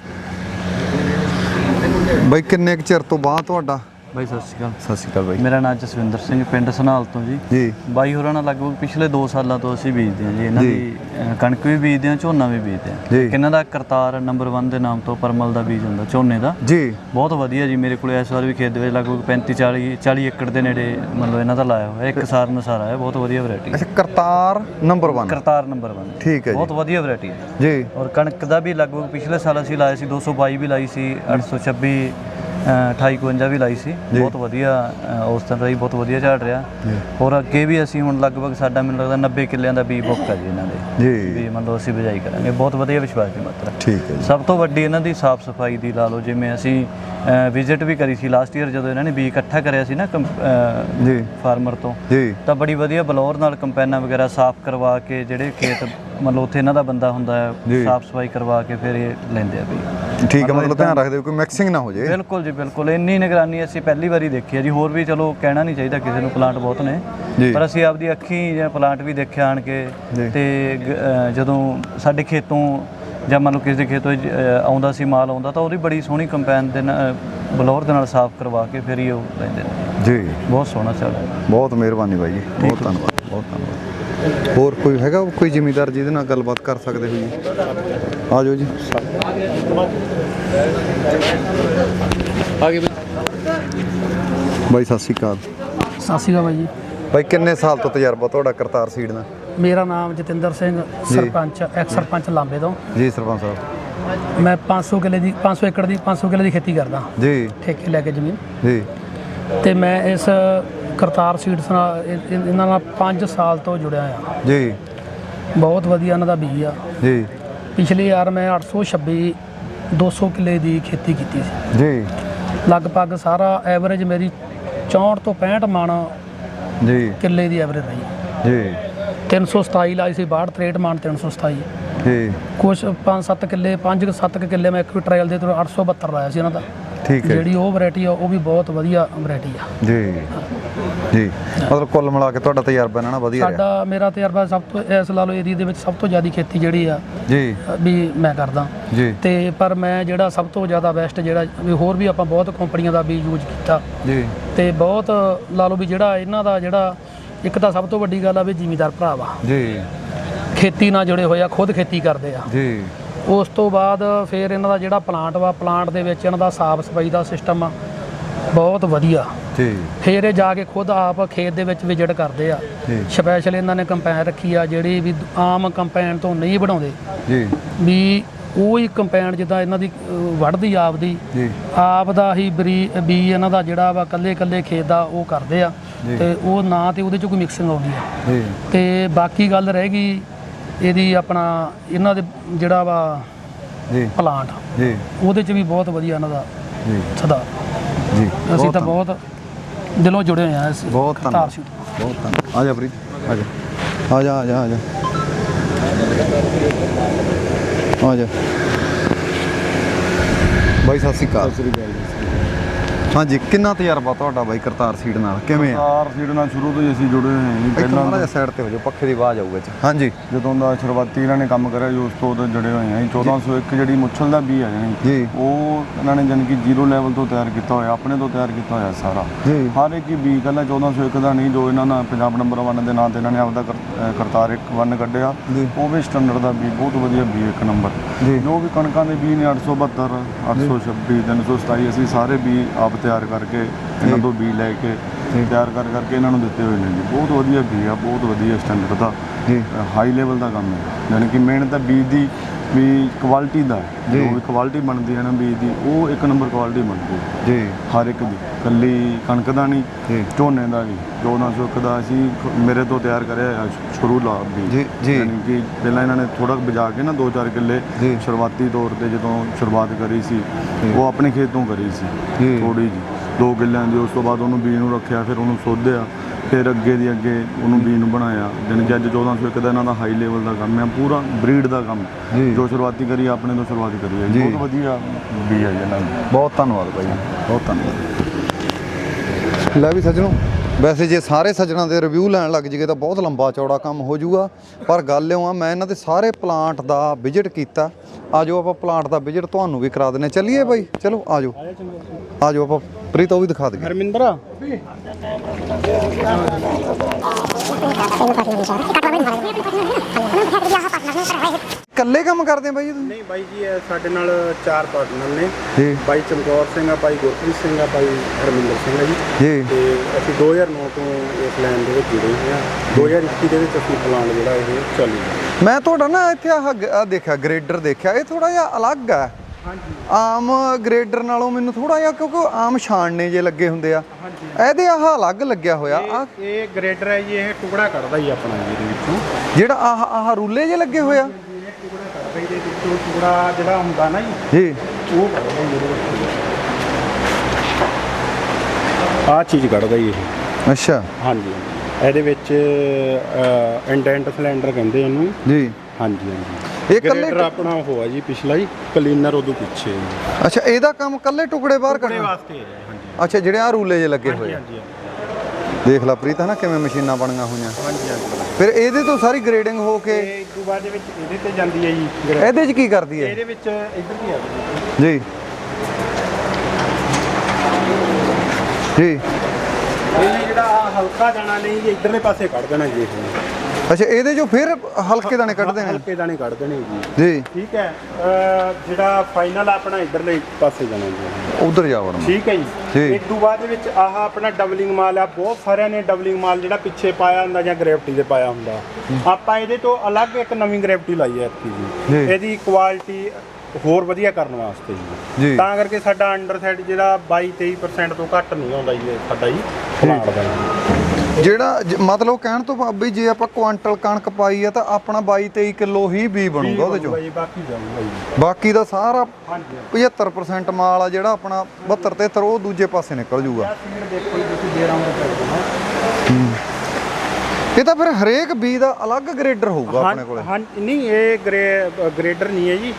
ਬਾਈ ਕਿੰਨੇ ਕੁ ਚਿਰ ਤੋਂ ਬਾਅਦ ਤੁਹਾਡਾ ਬਾਈ ਸਤਿ ਸ਼੍ਰੀ ਅਕਾਲ। ਸਤਿ ਸ਼੍ਰੀ ਅਕਾਲ ਬਾਈ। ਮੇਰਾ ਨਾਮ ਜਸਵਿੰਦਰ ਸਿੰਘ ਪਿੰਡ ਸਨਾਲ ਤੋਂ ਜੀ। ਜੀ। ਬਾਈ ਹੋਰਾਂ ਨਾਲ ਲਗਭਗ ਪਿਛਲੇ 2 ਸਾਲਾਂ ਤੋਂ ਅਸੀਂ ਬੀਜਦੇ ਹਾਂ ਜੀ। ਇਹਨਾਂ। ਦੀ ਕਣਕ ਵੀ ਬੀਜਦੇ ਹਾਂ ਝੋਨਾ ਵੀ ਬੀਜਦੇ। ਹਾਂ। ਇਹਨਾਂ ਦਾ? ਕਰਤਾਰ ਨੰਬਰ 1 ਦੇ ਨਾਮ ਤੋਂ ਪਰਮਲ ਦਾ ਬੀਜ ਹੁੰਦਾ ਝੋਨੇ ਦਾ। ਜੀ। ਬਹੁਤ ਵਧੀਆ ਜੀ ਮੇਰੇ ਕੋਲ ਇਸ ਵਾਰ ਵੀ ਖੇਤ ਦੇ ਵਿੱਚ ਲਗਭਗ 35 40 40 ਏਕੜ ਦੇ ਨੇੜੇ ਮਤਲਬ ਇਹਨਾਂ ਦਾ ਲਾਇਆ ਹੋਇਆ ਇੱਕ ਸਾਰ ਨਸਾਰਾ ਹੈ ਬਹੁਤ ਵਧੀਆ ਵੈਰਾਈਟੀ ਅੱਛਾ ਕਰਤਾਰ ਨੰਬਰ 1 ਕਰਤਾਰ ਨੰਬਰ 1 ਠੀਕ ਹੈ ਜੀ। ਬਹੁਤ ਵਧੀਆ ਵੈਰਾਈਟੀ ਹੈ। ਜੀ। ਔਰ ਕਣਕ ਦਾ ਵੀ ਲਗਭਗ ਪਿਛਲੇ ਸਾਲ ਅਸੀਂ ਲਾਇਆ ਸੀ 222 ਵੀ ਲਾਈ ਸੀ 826 2851 ਵੀ ਲਾਈ ਸੀ। ਬਹੁਤ ਵਧੀਆ ਉਸ ਤਰ੍ਹਾਂ ਹੀ ਬਹੁਤ ਵਧੀਆ ਝਾੜ ਰਿਹਾ। ਔਰ ਅੱਗੇ ਵੀ ਅਸੀਂ ਹੁਣ ਲਗਭਗ ਸਾਡਾ ਮੈਨੂੰ ਲੱਗਦਾ 90 ਕਿੱਲਿਆਂ ਦਾ ਬੀ ਬੁੱਕ ਹੈ ਜੀ ਇਹਨਾਂ ਦੇ। ਜੀ। ਵੀ ਮੰਨ ਲਓ ਅਸੀਂ ਬਿਜਾਈ ਕਰਾਂਗੇ। ਬਹੁਤ ਵਧੀਆ ਵਿਸ਼ਵਾਸ ਦੀ ਮਾਤਰਾ। ਠੀਕ ਹੈ ਜੀ। ਸਭ ਤੋਂ ਵੱਡੀ ਇਹਨਾਂ ਦੀ ਸਾਫ਼ ਸਫ਼ਾਈ ਦੀ ਲਾ ਲਓ ਜਿਵੇਂ ਅਸੀਂ ਵਿਜ਼ਿਟ ਵੀ ਕਰੀ ਸੀ ਲਾਸਟ ਈਅਰ ਜਦੋਂ ਇਹਨਾਂ ਨੇ ਬੀ ਇਕੱਠਾ ਕਰਿਆ ਸੀ ਨਾ ਜੀ। ਫਾਰਮਰ ਤੋਂ। ਜੀ। ਤਾਂ ਬੜੀ ਵਧੀਆ ਬਲੌਰ ਨਾਲ ਕੰਪੈਨਾਂ ਵਗੈਰਾ ਸਾਫ਼ ਕਰਵਾ ਕੇ ਜਿਹੜੇ ਖੇਤ ਮੰਨ ਲਓ ਉੱਥੇ ਇਹਨਾਂ ਦਾ ਬੰਦਾ ਹੁੰਦਾ। ਹੈ ਸਾਫ਼ ਸਫ਼ਾਈ ਕਰਵਾ ਕੇ ਫਿਰ ਇਹ ਲੈਂਦੇ ਆ ਵੀ। ਠੀਕ ਹੈ ਮਤਲਬ ਧਿਆਨ ਰੱਖਦੇ ਹੋ ਕੋਈ ਮਿਕਸਿੰਗ ਨਾ ਹੋ ਜੇ। ਬਿਲਕੁਲ ਜੀ ਬਿਲਕੁਲ। ਇੰਨੀ ਨਿਗਰਾਨੀ ਅਸੀਂ ਪਹਿਲੀ ਵਾਰੀ ਦੇਖੀ ਹੈ ਜੀ। ਹੋਰ ਵੀ ਚਲੋ ਕਹਿਣਾ ਨਹੀਂ ਚਾਹੀਦਾ ਕਿਸੇ ਨੂੰ ਪਲਾਂਟ ਬਹੁਤ ਨੇ। ਪਰ ਅਸੀਂ ਆਪਦੀ ਅੱਖੀਂ ਜਾਂ ਪਲਾਂਟ ਵੀ ਦੇਖਿਆ ਆਣ ਕੇ। ਤੇ ਜਦੋਂ ਸਾਡੇ ਖੇਤੋਂ ਜਾਂ ਮੰਨ ਲਓ ਕਿਸੇ ਦੇ ਖੇਤੋਂ ਆਉਂਦਾ ਸੀ ਮਾਲ ਆਉਂਦਾ ਤਾਂ ਉਹਦੀ ਬੜੀ ਸੋਹਣੀ ਕੰਪੈਨ ਦੇ ਨਾਲ ਬਲੌਰ ਦੇ ਨਾਲ ਸਾਫ਼ ਕਰਵਾ ਕੇ ਫਿਰ ਹੀ ਉਹ ਲੈਂਦੇ ਨੇ। ਜੀ। ਬਹੁਤ ਸੋਹਣਾ ਚੱਲ ਬਹੁਤ ਮਿਹਰਬਾਨੀ ਬਾਈ ਜੀ। ਬਹੁਤ ਧੰਨਵਾਦ। ਬਹੁਤ ਧੰਨਵਾਦ। ਹੋਰ ਕੋਈ ਹੈਗਾ? ਕੋਈ ਜ਼ਿਮੀਂਦਾਰ ਜਿਹਦੇ ਨਾਲ ਗੱਲਬਾਤ ਕਰ ਸਕਦੇ ਹੋ ਜੀ? ਆ ਜਾਓ ਜੀ। ਬਾਈ। ਸਤਿ ਸ਼੍ਰੀ ਅਕਾਲ। ਸਤਿ ਸ਼੍ਰੀ ਅਕਾਲ ਬਾਈ ਜੀ। ਬਾਈ ਕਿੰਨੇ ਸਾਲ ਤੋਂ ਤਜਰਬਾ ਤੁਹਾਡਾ ਕਰਤਾਰ ਸੀਡ ਦਾ ਮੇਰਾ ਨਾਮ ਜਤਿੰਦਰ ਸਿੰਘ ਸਰਪੰਚ ਐਕਸ ਸਰਪੰਚ ਲਾਂਬੇ ਤੋਂ। ਜੀ ਸਰਪੰਚ ਸਾਹਿਬ। ਮੈਂ 500 ਕਿੱਲੇ ਦੀ 500 ਏਕੜ ਦੀ 500 ਕਿੱਲੇ ਦੀ ਖੇਤੀ ਕਰਦਾ। ਜੀ। ਠੇਕੇ ਲੈ ਕੇ ਜ਼ਮੀਨ। ਜੀ। ਤੇ ਮੈਂ ਇਸ ਕਰਤਾਰ ਸੀਡਸ ਨਾਲ ਇਹ- ਇਹ- ਇਹਨਾਂ ਨਾਲ 5 ਸਾਲ ਤੋਂ ਜੁੜਿਆ ਆ। ਜੀ। ਬਹੁਤ ਵਧੀਆ ਇਹਨਾਂ ਦਾ ਬੀਜ ਆ। ਜੀ। ਪਿਛਲੇ ਯਾਰ ਮੈਂ 826 200 ਕਿੱਲੇ ਦੀ ਖੇਤੀ ਕੀਤੀ ਸੀ। ਜੀ। ਲਗਭਗ ਸਾਰਾ ਐਵਰੇਜ ਮੇਰੀ 64 ਤੋਂ 65 ਮਣ ਜੀ। ਕਿੱਲੇ ਦੀ ਐਵਰੇਜ ਰਹੀ। ਜੀ। 327 ਲਾਈ ਸੀ 62 63 ਮਣ 327 ਜੀ। ਕੁਝ 5-7 ਕਿੱਲੇ 5-7 ਕਿੱਲੇ ਮੈਂ ਇੱਕ ਟ੍ਰਾਇਲ ਦੇ ਤੋਂ 872 ਲਾਇਆ ਸੀ ਇਹਨਾਂ ਦਾ। ਠੀਕ ਹੈ। ਜਿਹੜੀ ਉਹ ਵੈਰਾਈਟੀ ਆ ਉਹ ਵੀ ਬਹੁਤ ਵਧੀਆ ਵੈਰਾਈਟੀ ਆ। ਜੀ। ਜੀ। ਮਤਲਬ ਕੁੱਲ ਮਿਲਾ ਕੇ ਤੁਹਾਡਾ ਤਜਰਬਾ ਇਹਨਾਂ ਨਾਲ ਵਧੀਆ ਰਿਹਾ। ਸਾਡਾ ਮੇਰਾ ਤਜਰਬਾ ਸਭ ਤੋਂ ਇਸ ਲਾ ਲਓ ਏਰੀਆ ਦੇ ਵਿੱਚ ਸਭ ਤੋਂ ਜ਼ਿਆਦਾ ਖੇਤੀ ਜਿਹੜੀ ਆ ਜੀ। ਵੀ ਮੈਂ ਕਰਦਾ। ਜੀ। ਤੇ ਪਰ ਮੈਂ ਜਿਹੜਾ ਸਭ ਤੋਂ ਜ਼ਿਆਦਾ ਬੈਸਟ ਜਿਹੜਾ ਵੀ ਹੋਰ ਵੀ ਆਪਾਂ ਬਹੁਤ ਕੰਪਨੀਆਂ ਦਾ ਵੀ ਯੂਜ਼ ਕੀਤਾ। ਜੀ। ਤੇ ਬਹੁਤ ਲਾ ਲਓ ਵੀ ਜਿਹੜਾ ਇਹਨਾਂ ਦਾ ਜਿਹੜਾ ਇੱਕ ਤਾਂ ਸਭ ਤੋਂ ਵੱਡੀ ਗੱਲ ਆ ਵੀ ਜ਼ਿਮੀਦਾਰ ਭਰਾ ਵਾ। ਜੀ। ਖੇਤੀ ਨਾਲ ਜੁੜੇ ਹੋਏ ਆ ਖੁਦ ਖੇਤੀ ਕਰਦੇ ਆ। ਜੀ। ਉਸ ਤੋਂ ਬਾਅਦ ਫਿਰ ਇਹਨਾਂ ਦਾ ਜਿਹੜਾ ਪਲਾਂਟ ਵਾ ਪਲਾਂਟ ਦੇ ਵਿੱਚ ਇਹਨਾਂ ਦਾ ਸਾਫ਼ ਸਫ਼ਾਈ ਦਾ ਸਿਸਟਮ ਆ ਬਹੁਤ ਵਧੀਆ। ਫਿਰ ਇਹ ਜਾ ਕੇ ਖੁਦ ਆਪ ਖੇਤ ਦੇ ਵਿੱਚ ਵਿਜ਼ਿਟ ਕਰਦੇ ਆ। ਸਪੈਸ਼ਲ ਇਹਨਾਂ ਨੇ ਕੰਪੈਨ ਰੱਖੀ ਆ ਜਿਹੜੀ ਵੀ ਆਮ ਕੰਪੈਨ ਤੋਂ ਨਹੀਂ ਬਣਾਉਂਦੇ। ਜੀ। ਵੀ ਉਹ ਹੀ ਕੰਪੈਨ ਜਿੱਦਾਂ ਇਹਨਾਂ ਦੀ ਵੱਢਦੀ ਆਪਦੀ। ਜੀ। ਆਪ ਦਾ ਹੀ ਬਰੀ ਬੀ ਇਹਨਾਂ ਦਾ ਜਿਹੜਾ ਵਾ ਕੱਲੇ ਕੱਲੇ ਖੇਤ ਦਾ ਉਹ ਕਰਦੇ ਆ। ਤੇ ਉਹ ਨਾ ਤੇ ਉਹਦੇ ਚ ਕੋਈ ਮਿਕਸਿੰਗ ਆਉਂਦੀ ਆ। ਤੇ ਬਾਕੀ ਗੱਲ ਰਹਿ ਗਈ ਇਹਦੀ ਆਪਣਾ ਇਹਨਾਂ ਦੇ ਜਿਹੜਾ ਵਾ ਜੀ। ਪਲਾਂਟ ਜੀ। ਉਹਦੇ ਚ ਵੀ ਬਹੁਤ ਵਧੀਆ ਇਹਨਾਂ ਦਾ ਜੀ। ਸੁਧਾਰ ਜੀ। ਅਸੀਂ ਤਾਂ ਬਹੁਤ ਦਿਲੋਂ ਜੁੜੇ ਹੋਏ ਆ ਇਸ ਬਹੁਤ ਧੰਨਵਾਦ। ਬਹੁਤ ਧੰਨਵਾਦ। ਆ ਜਾ ਪ੍ਰੀਤ ਆ ਜਾ। ਆ ਜਾ ਆ ਜਾ ਆ ਜਾ। ਆ ਜਾ। ਬਾਈ ਸਤਿ ਸ਼੍ਰੀ ਅਕਾਲ। ਹਾਂਜੀ ਕਿੰਨਾ ਤਜਰਬਾ ਤੁਹਾਡਾ ਬਾਈ ਕਰਤਾਰ ਸੀਡ ਨਾਲ? ਕਿਵੇਂ ਆ? ਕਾਰ ਸੀਡ ਨਾਲ ਸ਼ੁਰੂ ਤੋਂ ਹੀ ਅਸੀਂ ਜੁੜੇ ਹੋਏ ਹਾਂ ਜੀ ਇੱਥੇ ਪਹਿਲਾਂ ਮਾੜਾ ਜਿਹਾ ਸਾਈਡ ਤੇ ਹੋ ਜਾਓ ਪੱਖੇ ਦੀ ਆਵਾਜ਼ ਆਊ ਵਿੱਚ। ਹਾਂਜੀ। ਜਦੋਂ ਦਾ ਸ਼ੁਰੂਆਤੀ ਇਹਨਾਂ ਨੇ ਕੰਮ ਕਰਿਆ ਜੀ ਉਸ ਤੋਂ ਉਦੋਂ ਜੁੜੇ ਹੋਏ ਹਾਂ ਜੀ। 1401 ਜਿਹੜੀ ਮੁੱਛਲ ਦਾ ਬੀ ਹੈ ਜਾਣੀ ਜੀ। ਉਹ ਇਹਨਾਂ ਨੇ ਜਾਣੀ ਕਿ ਜ਼ੀਰੋ ਲੈਵਲ ਤੋਂ ਤਿਆਰ ਕੀਤਾ ਹੋਇਆ ਆਪਣੇ ਤੋਂ ਤਿਆਰ ਕੀਤਾ ਹੋਇਆ ਸਾਰਾ। ਜੀ। ਹਰ ਇੱਕ ਹੀ ਬੀ ਕੱਲਾ 1401 ਦਾ ਨਹੀਂ ਜੋ ਇਹਨਾਂ ਨਾਲ ਪੰਜਾਬ ਨੰਬਰ 1 ਦੇ ਨਾਂ ਤੇ ਇਹਨਾਂ ਨੇ ਆਪਦਾ ਕਰ- ਅਹ ਕਰਤਾਰ ਇੱਕ ਵਨ ਕੱਢਿਆ। ਜੀ। ਉਹ ਵੀ ਸਟੈਂਡਰਡ ਦਾ ਬੀ ਬਹੁਤ ਵਧੀਆ ਬੀ ਇੱਕ ਨੰਬਰ ਜੀ। ਜੋ ਵੀ ਕਣਕਾਂ ਦੇ ਬੀ ਨੇ 872 826 327 ਅਸੀਂ ਸਾਰੇ ਬੀ ਆਪ ਤਿਆਰ ਕਰਕੇ ਇਹਨਾਂ ਤੋਂ ਬੀ ਲੈ ਕੇ ਤਿਆਰ ਕਰ ਕਰਕੇ ਇਹਨਾਂ ਨੂੰ ਦਿੱਤੇ ਹੋਏ ਨੇ ਜੀ। ਬਹੁਤ ਵਧੀਆ ਬੀ ਆ ਬਹੁਤ ਵਧੀਆ ਸਟੈਂਡਰਡ ਦਾ ਹਾਈ ਲੈਵਲ ਦਾ ਕੰਮ ਹੈ। ਯਾਨੀ ਕਿ ਮਿਹਨਤ ਤਾਂ ਬੀਜ ਦੀ ਵੀ ਕੁਆਲਿਟੀ ਦਾ। ਜੀ। ਵੀ ਕੁਆਲਿਟੀ ਬਣਦੀ ਹੈ ਨਾ ਬੀਜ ਦੀ ਉਹ ਇੱਕ ਨੰਬਰ ਕੁਆਲਿਟੀ ਬਣਦੀ ਹੈ ਜੀ ਹਰ ਇੱਕ ਦੀ ਕੱਲੀ ਕਣਕ ਦਾ। ਨਹੀਂ ਝੋਨੇ ਦਾ ਵੀ 1401 ਦਾ ਅਸੀਂ ਮੇਰੇ ਤੋਂ ਤਿਆਰ ਕਰਿਆ ਸ਼ੁਰੂ ਲਾ ਵੀ ਜੀ, ਜੀ। ਯਾਨੀ ਕਿ ਪਹਿਲਾਂ ਇਹਨਾਂ ਨੇ ਥੋੜਾ ਬਜਾ ਕੇ ਨਾ 2-4 ਕਿੱਲੇ। ਸ਼ੁਰੂਆਤੀ ਤੌਰ ਤੇ ਜਦੋਂ ਸ਼ੁਰੂਆਤ ਕਰੀ ਸੀ ਉਹ ਆਪਣੇ ਖੇਤੋਂ ਕਰੀ ਸੀ। ਥੋੜੀ ਜੀ ਦੋ ਕਿੱਲਿਆਂ ਦੀ ਉਸ ਤੋਂ ਬਾਅਦ ਉਹਨੂੰ ਬੀਜ ਨੂੰ ਰੱਖਿਆ ਫਿਰ ਉਹਨੂੰ ਸੋਧਿਆ ਫਿਰ ਅੱਗੇ ਦੀ ਅੱਗੇ ਉਹਨੂੰ ਬੀਜ ਨੂੰ ਬਣਾਇਆ। ਕਿ ਅੱਜ 1401 ਦਾ ਇਹਨਾਂ ਦਾ ਹਾਈ ਲੈਵਲ ਦਾ ਕੰਮ ਹੈ ਪੂਰਾ ਬਰੀਡ ਦਾ ਕੰਮ। ਜੀ। ਸ਼ੁਰੂਆਤੀ ਕਰੀ ਆਪਣੇ ਤੋਂ ਸ਼ੁਰੂਆਤ ਕਰੀ ਹੈ। ਬਹੁਤ ਵਧੀਆ ਬੀਜ ਹੈ ਇਹਨਾਂ ਦਾ। ਬਹੁਤ ਧੰਨਵਾਦ ਬਾਈ ਬਹੁਤ ਧੰਨਵਾਦ। ਲੈ ਵੀ ਸੱਜਣੋ ਵੈਸੇ ਜੇ ਸਾਰੇ ਸੱਜਣਾ ਦੇ ਰਿਵਿਊ ਲੈਣ ਲੱਗ ਜੀਗੇ ਤਾਂ ਬਹੁਤ ਲੰਬਾ ਚੌੜਾ ਕੰਮ ਹੋ ਜਾਊਗਾ। ਪਰ ਗੱਲ ਇਉਂ ਆ ਮੈਂ ਇਹਨਾਂ ਦੇ ਸਾਰੇ ਪਲਾਂਟ ਦਾ ਵਿਜ਼ਿਟ ਕੀਤਾ। ਆਜੋ ਆਪਾਂ ਪਲਾਂਟ ਦਾ ਵਿਜ਼ਿਟ ਤੁਹਾਨੂੰ ਵੀ ਕਰਾ ਦਿੰਨੇ ਚੱਲੀਏ ਬਾਈ ਚਲੋ ਆਜੋ। ਆਜੋ ਆਪਾਂ ਪ੍ਰੀਤ ਉਹ ਵੀ ਦਿਖਾ ਦਈਏ। ਹਰਮਿੰਦਰ। ਇਕੱਲੇ ਕੰਮ ਕਰਦੇ ਆ ਬਾਈ ਜੀ ਤੁਸੀਂ? ਨਹੀਂ ਬਾਈ ਜੀ ਇਹ ਸਾਡੇ ਨਾਲ ਚਾਰ ਪਾਰਟਨਰ ਨੇ। ਜੀ। ਬਾਈ ਚਮਕੌਰ ਸਿੰਘ ਆ ਬਾਈ ਗੁਰਪ੍ਰੀਤ ਸਿੰਘ ਆ ਬਾਈ ਹਰਮਿੰਦਰ ਸਿੰਘ ਆ ਜੀ। ਜੀ। ਤੇ ਅਸੀਂ 2009 ਤੋਂ ਇਸ ਲਾਈਨ ਦੇ ਵਿੱਚ ਜੁੜੇ ਹੋਏ ਹਾਂ 2021 ਦੇ ਵਿੱਚ ਅਸੀਂ ਪਲਾਨ ਜਿਹੜਾ ਇਹ ਚਾਲੂ ਕੀਤਾ ਮੈਂ ਤੁਹਾਡਾ ਨਾ ਇੱਥੇ ਆਹ ਦੇਖਿਆ ਗ੍ਰੇਡਰ ਦੇਖਿਆ। ਇਹ ਥੋੜਾ ਜਿਹਾ ਅਲੱਗ ਹੈ ਆਮ ਗ੍ਰੇਡਰ ਨਾਲੋਂ ਮੈਨੂੰ ਥੋੜਾ ਜਿਹਾ ਕਿਉਂਕਿ ਆਮ ਛਾਣਨੇ ਜੇ ਲੱਗੇ ਹੁੰਦੇ ਆ। ਇਹਦੇ ਆਹ ਅਲੱਗ ਲੱਗਿਆ ਹੋਇਆ। ਆ ਇਹ ਗ੍ਰੇਡਰ ਹੈ ਜੀ ਇਹ ਟੁਕੜਾ ਕੱਢਦਾ ਜੀ ਆਪਣਾ ਜੀ ਇਹਦੇ ਵਿੱਚੋਂ। ਜਿਹੜਾ ਆਹ ਆਹ ਰੂਲੇ ਜੇ ਲੱਗੇ ਹੋਇਆ ਇਹ ਟੁਕੜਾ ਕੱਢਦਾ ਇਹਦੇ ਵਿੱਚੋਂ ਟੁਕੜਾ ਜਿਹੜਾ ਹੁੰਦਾ ਨਾ ਜੀ ਉਹ ਕੱਢਦਾ ਜੀ ਆਹ ਚੀਜ਼ ਕੱਢਦਾ ਇਹ। ਅੱਛਾ। ਹਾਂਜੀ। ਇਹਦੇ ਵਿੱਚ ਇੰਡੈਂਟ ਸਿਲੰਡਰ ਕਹਿੰਦੇ ਇਹਨੂੰ। ਜੀ। ਹਾਂਜੀ ਹਾਂਜੀ। ਇਹ ਗ੍ਰੇਡਰ ਆਪਣਾ ਹੋਆ ਜੀ ਪਿਛਲਾ ਹੀ ਕਲੀਨਰ ਉਦੋਂ ਪਿੱਛੇ। ਅੱਛਾ ਇਹਦਾ ਕੰਮ ਕੱਲੇ ਟੁਕੜੇ ਬਾਹਰ ਕੱਢਣਾ ਵਾਸਤੇ ਹੈ ਜੀ, ਹਾਂਜੀ। ਅੱਛਾ ਜਿਹੜੇ ਆ ਰੂਲੇ ਜੇ ਲੱਗੇ ਹੋਏ ਆ। ਹਾਂਜੀ ਹਾਂਜੀ ਦੇਖ ਲੈ ਪ੍ਰੀਤ ਹਨਾ ਕਿਵੇਂ ਮਸ਼ੀਨਾਂ ਬਣੀਆਂ ਹੋਈਆਂ। ਹਾਂਜੀ ਹਾਂਜੀ। ਫਿਰ ਇਹਦੇ ਤੋਂ ਸਾਰੀ ਗ੍ਰੇਡਿੰਗ ਹੋ ਕੇ ਤੇ ਇਸ ਤੋਂ ਬਾਅਦ ਦੇ ਵਿੱਚ ਇਹਦੇ ਤੇ ਜਾਂਦੀ ਹੈ ਜੀ ਗ੍ਰੇਡ। ਇਹਦੇ 'ਚ ਕੀ ਕਰਦੀ ਹੈ ਇਹਦੇ ਵਿੱਚ ਇੱਧਰ ਦੀ ਆ? ਜੀ। ਜੀ। ਜੀ ਇਹ ਜਿਹੜਾ ਆਹ ਹਲਕਾ ਦਾਣਾ ਨਹੀਂ ਜੀ ਇਧਰਲੇ ਪਾਸੇ ਕੱਢ ਦੇਣਾ ਜੀ ਇਹ। ਅੱਛਾ ਇਹਦੇ 'ਚੋਂ ਫਿਰ ਹਲਕੇ ਦਾਣੇ ਕੱਢਦੇ ਨੇ ਹਲਕੇ ਦਾਣੇ ਕੱਢ ਦੇਣੇ ਜੀ। ਜੀ। ਠੀਕ ਹੈ ਅਹ ਜਿਹੜਾ ਫਾਈਨਲ ਆਪਣਾ ਇਧਰਲੇ ਪਾਸੇ ਜਾਣਾ ਜੀ। ਉਧਰ ਜਾ ਵੜਨਾ। ਠੀਕ ਹੈ ਜੀ। ਜੀ। ਇਸ ਤੋਂ ਬਾਅਦ ਦੇ ਵਿੱਚ ਆਹ ਆਪਣਾ ਡਬਲਿੰਗ ਮਾਲ ਆ ਬਹੁਤ ਸਾਰਿਆਂ ਨੇ ਡਬਲਿੰਗ ਮਾਲ ਜਿਹੜਾ ਪਿੱਛੇ ਪਾਇਆ ਹੁੰਦਾ ਜਾਂ ਗ੍ਰੈਵਿਟੀ ਦੇ ਪਾਇਆ ਹੁੰਦਾ। ਆਪਾਂ ਇਹਦੇ ਤੋਂ ਅਲੱਗ ਇੱਕ ਨਵੀਂ ਗ੍ਰੈਵਿਟੀ ਲਾਈ ਹੈ ਇੱਥੇ ਜੀ। ਜੀ। ਇਹਦੀ ਕੁਆਲਿਟੀ ਹੋਰ ਵਧੀਆ ਕਰਨ ਵਾਸਤੇ ਜੀ। ਤਾਂ ਕਰਕੇ ਸਾਡਾ ਅੰਡਰ ਸਾਈਡ ਜਿਹੜਾ 22 23% ਤੋਂ ਘੱਟ ਨਹੀਂ ਆਉਂਦਾ ਜੀ ਸਾਡਾ ਜੀ ਪਲਾਂਟ ਦਾ ਜਿਹੜਾ ਮਤਲਬ ਕਹਿਣ ਤੋਂ ਭਾਵ ਵੀ ਜੇ ਆਪਾਂ ਕੁਆਂਟਲ ਕਣਕ ਪਾਈ ਆ ਤਾਂ ਆਪਣਾ 22 23 ਕਿਲੋ ਹੀ ਬੀ ਬਣੂਗਾ ਉਹਦੇ ਚੋਂ। ਬਾਕੀ ਜਾਊਗਾ ਜੀ। ਬਾਕੀ ਦਾ ਸਾਰਾ ਹਾਂਜੀ 75% ਮਾਲ ਆ ਜਿਹੜਾ ਆਪਣਾ 72 73 ਉਹ ਦੂਜੇ ਪਾਸੇ ਨਿਕਲ ਜੂਗਾ। ਆਹ ਸੀਡ ਦੇਖੋ ਜੀ ਤੁਸੀਂ ਦੇ ਰਹਾ ਹਾਂ। ਇਹ ਤਾਂ ਫਿਰ ਹਰੇਕ ਬੀ ਦਾ ਅਲੱਗ ਗ੍ਰੇਡਰ ਹੋਊਗਾ ਆਪਣੇ ਕੋਲੇ। ਹਾਂ ਨਹੀਂ ਇਹ ਗ੍ਰੇ- ਗ੍ਰੇਡਰ ਨਹੀਂ ਹੈ ਜੀ।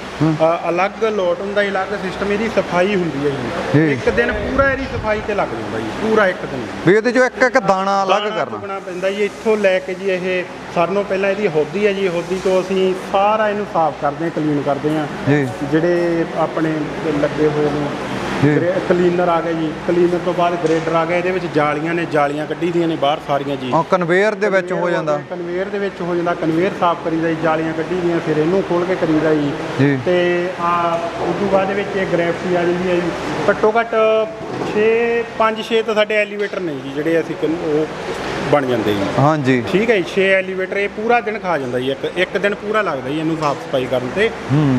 ਅਲੱਗ ਲੋਟ ਹੁੰਦਾ ਅਲੱਗ ਸਿਸਟਮ ਇਹਦੀ ਸਫ਼ਾਈ ਹੁੰਦੀ ਹੈ ਜੀ। ਇੱਕ ਦਿਨ ਪੂਰਾ ਇਹਦੀ ਸਫ਼ਾਈ ਤੇ ਲੱਗ ਜਾਂਦਾ ਜੀ ਪੂਰਾ ਇੱਕ ਦਿਨ। ਵੀ ਇਹਦੇ ਚੋਂ ਇੱਕ ਇੱਕ ਦਾਣਾ ਅਲੱਗ ਕਰਨਾ। ਚੁਗਣਾ ਪੈਂਦਾ ਜੀ ਇੱਥੋਂ ਲੈ ਕੇ ਜੀ ਇਹ ਸਾਰਿਆਂ ਪਹਿਲਾਂ ਇਹਦੀ ਹੋਦੀ ਹੈ ਜੀ ਹੋਦੀ ਤੋਂ ਅਸੀਂ ਸਾਰਾ ਇਹਨੂੰ ਸਾਫ਼ ਕਰਦੇ ਹਾਂ ਕਲੀਨ ਕਰਦੇ ਹਾਂ। ਜਿਹੜੇ ਆਪਣੇ ਲੱਗੇ ਹੋਏ। ਨੇ ਕਲੀਨਰ ਆ ਗਿਆ ਜੀ। ਕਲੀਨਰ ਤੋਂ ਬਾਅਦ ਗ੍ਰੇਡਰ ਆ ਗਿਆ ਇਹਦੇ ਵਿੱਚ ਜਾਲੀਆਂ ਨੇ ਜਾਲੀਆਂ ਕੱਢੀ ਦੀਆਂ ਨੇ ਬਾਹਰ ਸਾਰੀਆਂ ਜੀ। ਆ ਕਨਵੇਅਰ ਦੇ ਵਿੱਚ ਹੋ ਜਾਂਦਾ। ਕਨਵੇਅਰ ਦੇ ਵਿੱਚ ਹੋ ਜਾਂਦਾ। ਕਨਵੇਅਰ ਸਾਫ਼ ਕਰੀਦਾ ਜੀ ਜਾਲੀਆਂ ਕੱਢੀ ਦੀਆਂ ਫਿਰ ਇਹਨੂੰ ਖੋਲ ਕੇ ਕਰੀਦਾ ਜੀ। ਤੇ ਆ ਉਸ ਤੋਂ ਬਾਅਦ ਦੇ ਵਿੱਚ ਇਹ ਗ੍ਰੈਫਟੀ ਆ ਜਾਂਦੀ ਹੈ ਜੀ। ਘੱਟੋ ਘੱਟ 6 5 6 ਤਾਂ ਸਾਡੇ ਐਲੀਵੇਟਰ ਨੇ ਜੀ ਜਿਹੜੇ ਅਸੀਂ ਉਹ ਬਣ ਜਾਂਦੇ ਜੀ। ਹਾਂਜੀ। ਠੀਕ ਹੈ ਜੀ 6 ਐਲੀਵੇਟਰ ਇਹ ਪੂਰਾ ਦਿਨ ਖਾ ਜਾਂਦਾ ਜੀ ਇੱਕ ਇੱਕ ਦਿਨ ਪੂਰਾ ਲੱਗਦਾ ਜੀ ਇਹਨੂੰ ਸਾਫ਼ ਸਫ਼ਾਈ ਕਰਨ ਤੇ।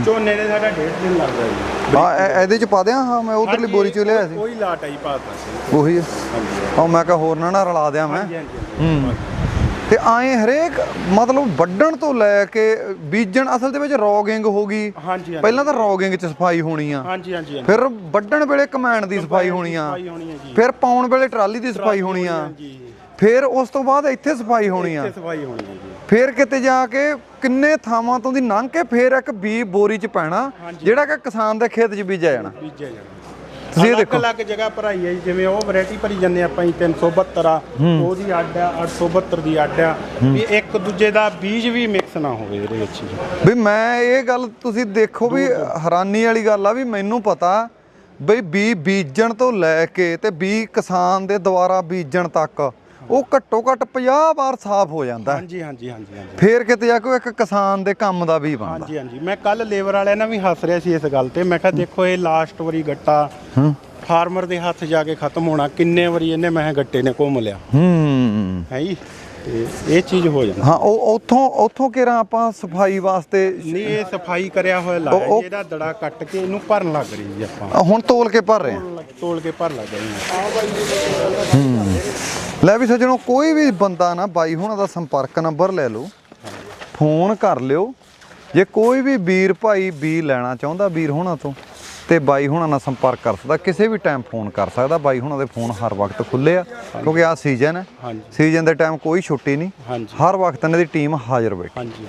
ਝੋਨੇ ਦੇ ਸਾਡਾ ਡੇਢ ਦਿਨ ਲੱਗਦਾ ਜੀ। ਇਹ- ਇਹਦੇ ਚ ਪਾ ਦਿਆਂ? ਹਾਂ ਮੈਂ ਉਧਰਲੀ ਬੋਰੀ ਚ ਲਿਆ ਸੀ। ਕੋਈ ਲਾਟ ਆਈ ਪਾਤਾ ਸੀ। ਉਹੀ ਆ। ਹਾਂਜੀ। ਉਹ ਮੈਂ ਕਿਹਾ ਹੋਰ ਨਾ ਨਾ ਰਲਾ ਦਿਆਂ ਮੈਂ। ਹਾਂਜੀ ਹਾਂਜੀ ਹੂੰ। ਤੇ ਆਏ ਹਰੇਕ ਮਤਲਬ ਵੱਢਣ ਤੋਂ ਲੈ ਕੇ ਬੀਜਣ ਅਸਲ ਦੇ ਵਿੱਚ ਰੋਗਿੰਗ ਹੋ ਗਈ। ਹਾਂਜੀ ਹਾਂਜੀ। ਪਹਿਲਾਂ ਤਾਂ ਰੋਗਿੰਗ ਚ ਸਫ਼ਾਈ ਹੋਣੀ ਆ। ਹਾਂਜੀ ਹਾਂਜੀ ਹਾਂਜੀ। ਫਿਰ ਵੱਢਣ ਵੇਲੇ ਕਮੈਂਡ ਦੀ ਸਫ਼ਾਈ ਹੋਣੀ ਆ। ਸਫ਼ਾਈ ਹੋਣੀ ਹੈ ਜੀ। ਫਿਰ ਪਾਉਣ ਵੇਲੇ ਟਰਾਲੀ ਦੀ ਸਫ਼ਾਈ ਹੋਣੀ ਆ। ਹਾਂਜੀ ਫਿਰ ਉਸ ਤੋਂ ਬਾਅਦ ਇੱਥੇ ਸਫ਼ਾਈ ਹੋਣੀ ਆ। ਇੱਥੇ ਸਫ਼ਾਈ ਹੋਣੀ ਹੈ ਜੀ। ਫਿਰ ਕਿਤੇ ਜਾ ਕੇ ਕਿੰਨੇ ਥਾਵਾਂ ਤੋਂ ਦੀ ਲੰਘ ਕੇ ਫਿਰ ਇੱਕ ਬੀ ਬੋਰੀ ਚ ਪੈਣਾ ਜਿਹੜਾ ਕਿ ਕਿਸਾਨ ਦੇ ਖੇਤ 'ਚ ਬੀਜਿਆ ਜਾਣਾ। ਬੀਜਿਆ ਤੁਸੀਂ ਇਹ ਦੇਖੋ। ਅਲੱਗ ਜਗ੍ਹਾ ਭਰਾਈ ਹੈ ਜੀ, ਜਿਵੇਂ ਉਹ ਵੈਰਾਈਟੀ ਭਰੀ ਜਾਂਦੇ ਆਪਾਂ ਜੀ 372 ਆ। ਉਹਦੀ ਅੱਡ ਆ 872 ਦੀ ਅੱਡ ਆ। ਵੀ ਇੱਕ ਦੂਜੇ ਦਾ ਬੀਜ ਵੀ ਮਿਕਸ ਨਾ ਹੋਵੇ ਇਹਦੇ ਵਿੱਚ ਜੀ। ਵੀ ਮੈਂ ਇਹ ਗੱਲ ਤੁਸੀਂ ਦੇਖੋ ਵੀ ਹੈਰਾਨੀ ਵਾਲੀ ਗੱਲ ਆ ਵੀ ਮੈਨੂੰ ਪਤਾ ਬਈ ਬੀ ਬੀਜਣ ਤੋਂ ਲੈ ਕੇ ਤੇ ਬੀ ਕਿਸਾਨ ਦੇ ਦੁਆਰਾ ਬੀਜਣ ਤੱਕ ਉਹ ਘੱਟੋ ਘੱਟ 50 ਵਾਰ ਸਾਫ਼ ਹੋ ਜਾਂਦਾ। ਹੈ। ਹਾਂਜੀ ਹਾਂਜੀ ਹਾਂਜੀ ਹਾਂਜੀ। ਫੇਰ ਕਿਤੇ ਜਾ ਕੇ ਇੱਕ ਕਿਸਾਨ ਦੇ ਕੰਮ ਦਾ ਵੀ ਬਣਦਾ। ਹਾਂਜੀ ਹਾਂਜੀ। ਮੈਂ ਕੱਲ ਲੇਬਰ ਵਾਲਿਆਂ ਨਾਲ ਵੀ ਹੱਸ ਰਿਹਾ ਸੀ ਇਸ ਗੱਲ ਤੇ। ਮੈਂ ਕਿਹਾ ਦੇਖੋ ਇਹ ਲਾਸਟ ਵਾਰੀ ਗੱਟਾ ਫਾਰਮਰ ਦੇ ਹੱਥ ਜਾ ਕੇ ਖਤਮ ਹੋਣਾ ਕਿੰਨੇ ਵਾਰੀ ਇਹਨੇ ਮੈਂ ਕਿਹਾ ਗੱਟੇ ਨੇ ਘੁੰਮ ਲਿਆ। ਹੂੰ। ਹੈ ਜੀ? ਤੇ ਇਹ ਚੀਜ਼ ਹੋ ਜਾਂਦੀ। ਹਾਂ ਉਹ ਉੱਥੋਂ ਉੱਥੋਂ ਕਿਰਾਂ ਆਪਾਂ ਸਫ਼ਾਈ ਵਾਸਤੇ ਨਹੀਂ ਇਹ ਸਫ਼ਾਈ ਕਰਿਆ ਹੋਇਆ ਲਾਇਆ ਉਹ- ਜੀ ਇਹਦਾ ਦੜਾ ਕੱਟ ਕੇ ਇਹਨੂੰ ਭਰਨ ਲੱਗ ਰਹੀ ਜੀ ਆਪਾਂ। ਹੁਣ ਤੋਲ ਕੇ ਭਰ ਰਹੇ ਹਾਂ। ਤੋਲ ਕੇ ਭਰ ਲੱਗ ਰਹੇ ਹਾਂ। ਲੈ ਵੀ ਸੱਜਣੋ ਕੋਈ ਵੀ ਬੰਦਾ ਨਾ ਬਾਈ ਹੁਣਾਂ ਦਾ ਸੰਪਰਕ ਨੰਬਰ ਲੈ ਲਓ ਫੋਨ ਕਰ ਲਿਓ। ਜੇ ਕੋਈ ਵੀ ਵੀਰ ਭਾਈ ਬੀ ਲੈਣਾ ਚਾਹੁੰਦਾ ਵੀਰ ਹੁਣਾਂ ਤੋਂ ਤੇ ਬਾਈ ਹੁਣਾਂ ਨਾਲ ਸੰਪਰਕ ਕਰ ਸਕਦਾ। ਕਿਸੇ ਵੀ ਟਾਈਮ ਫੋਨ ਕਰ ਸਕਦਾ ਬਾਈ ਹੁਣਾਂ ਦੇ ਫੋਨ ਹਰ ਵਕਤ ਖੁੱਲੇ ਆ ਕਿਉਂਕਿ ਆ ਸੀਜ਼ਨ ਹੈ। ਸੀਜ਼ਨ ਦੇ ਟਾਈਮ ਕੋਈ ਛੁੱਟੀ ਨਹੀਂ। ਹਰ ਵਕਤ ਇਹਨਾਂ ਦੀ ਟੀਮ ਹਾਜ਼ਰ ਬੈਠੀ। ਹਾਂਜੀ।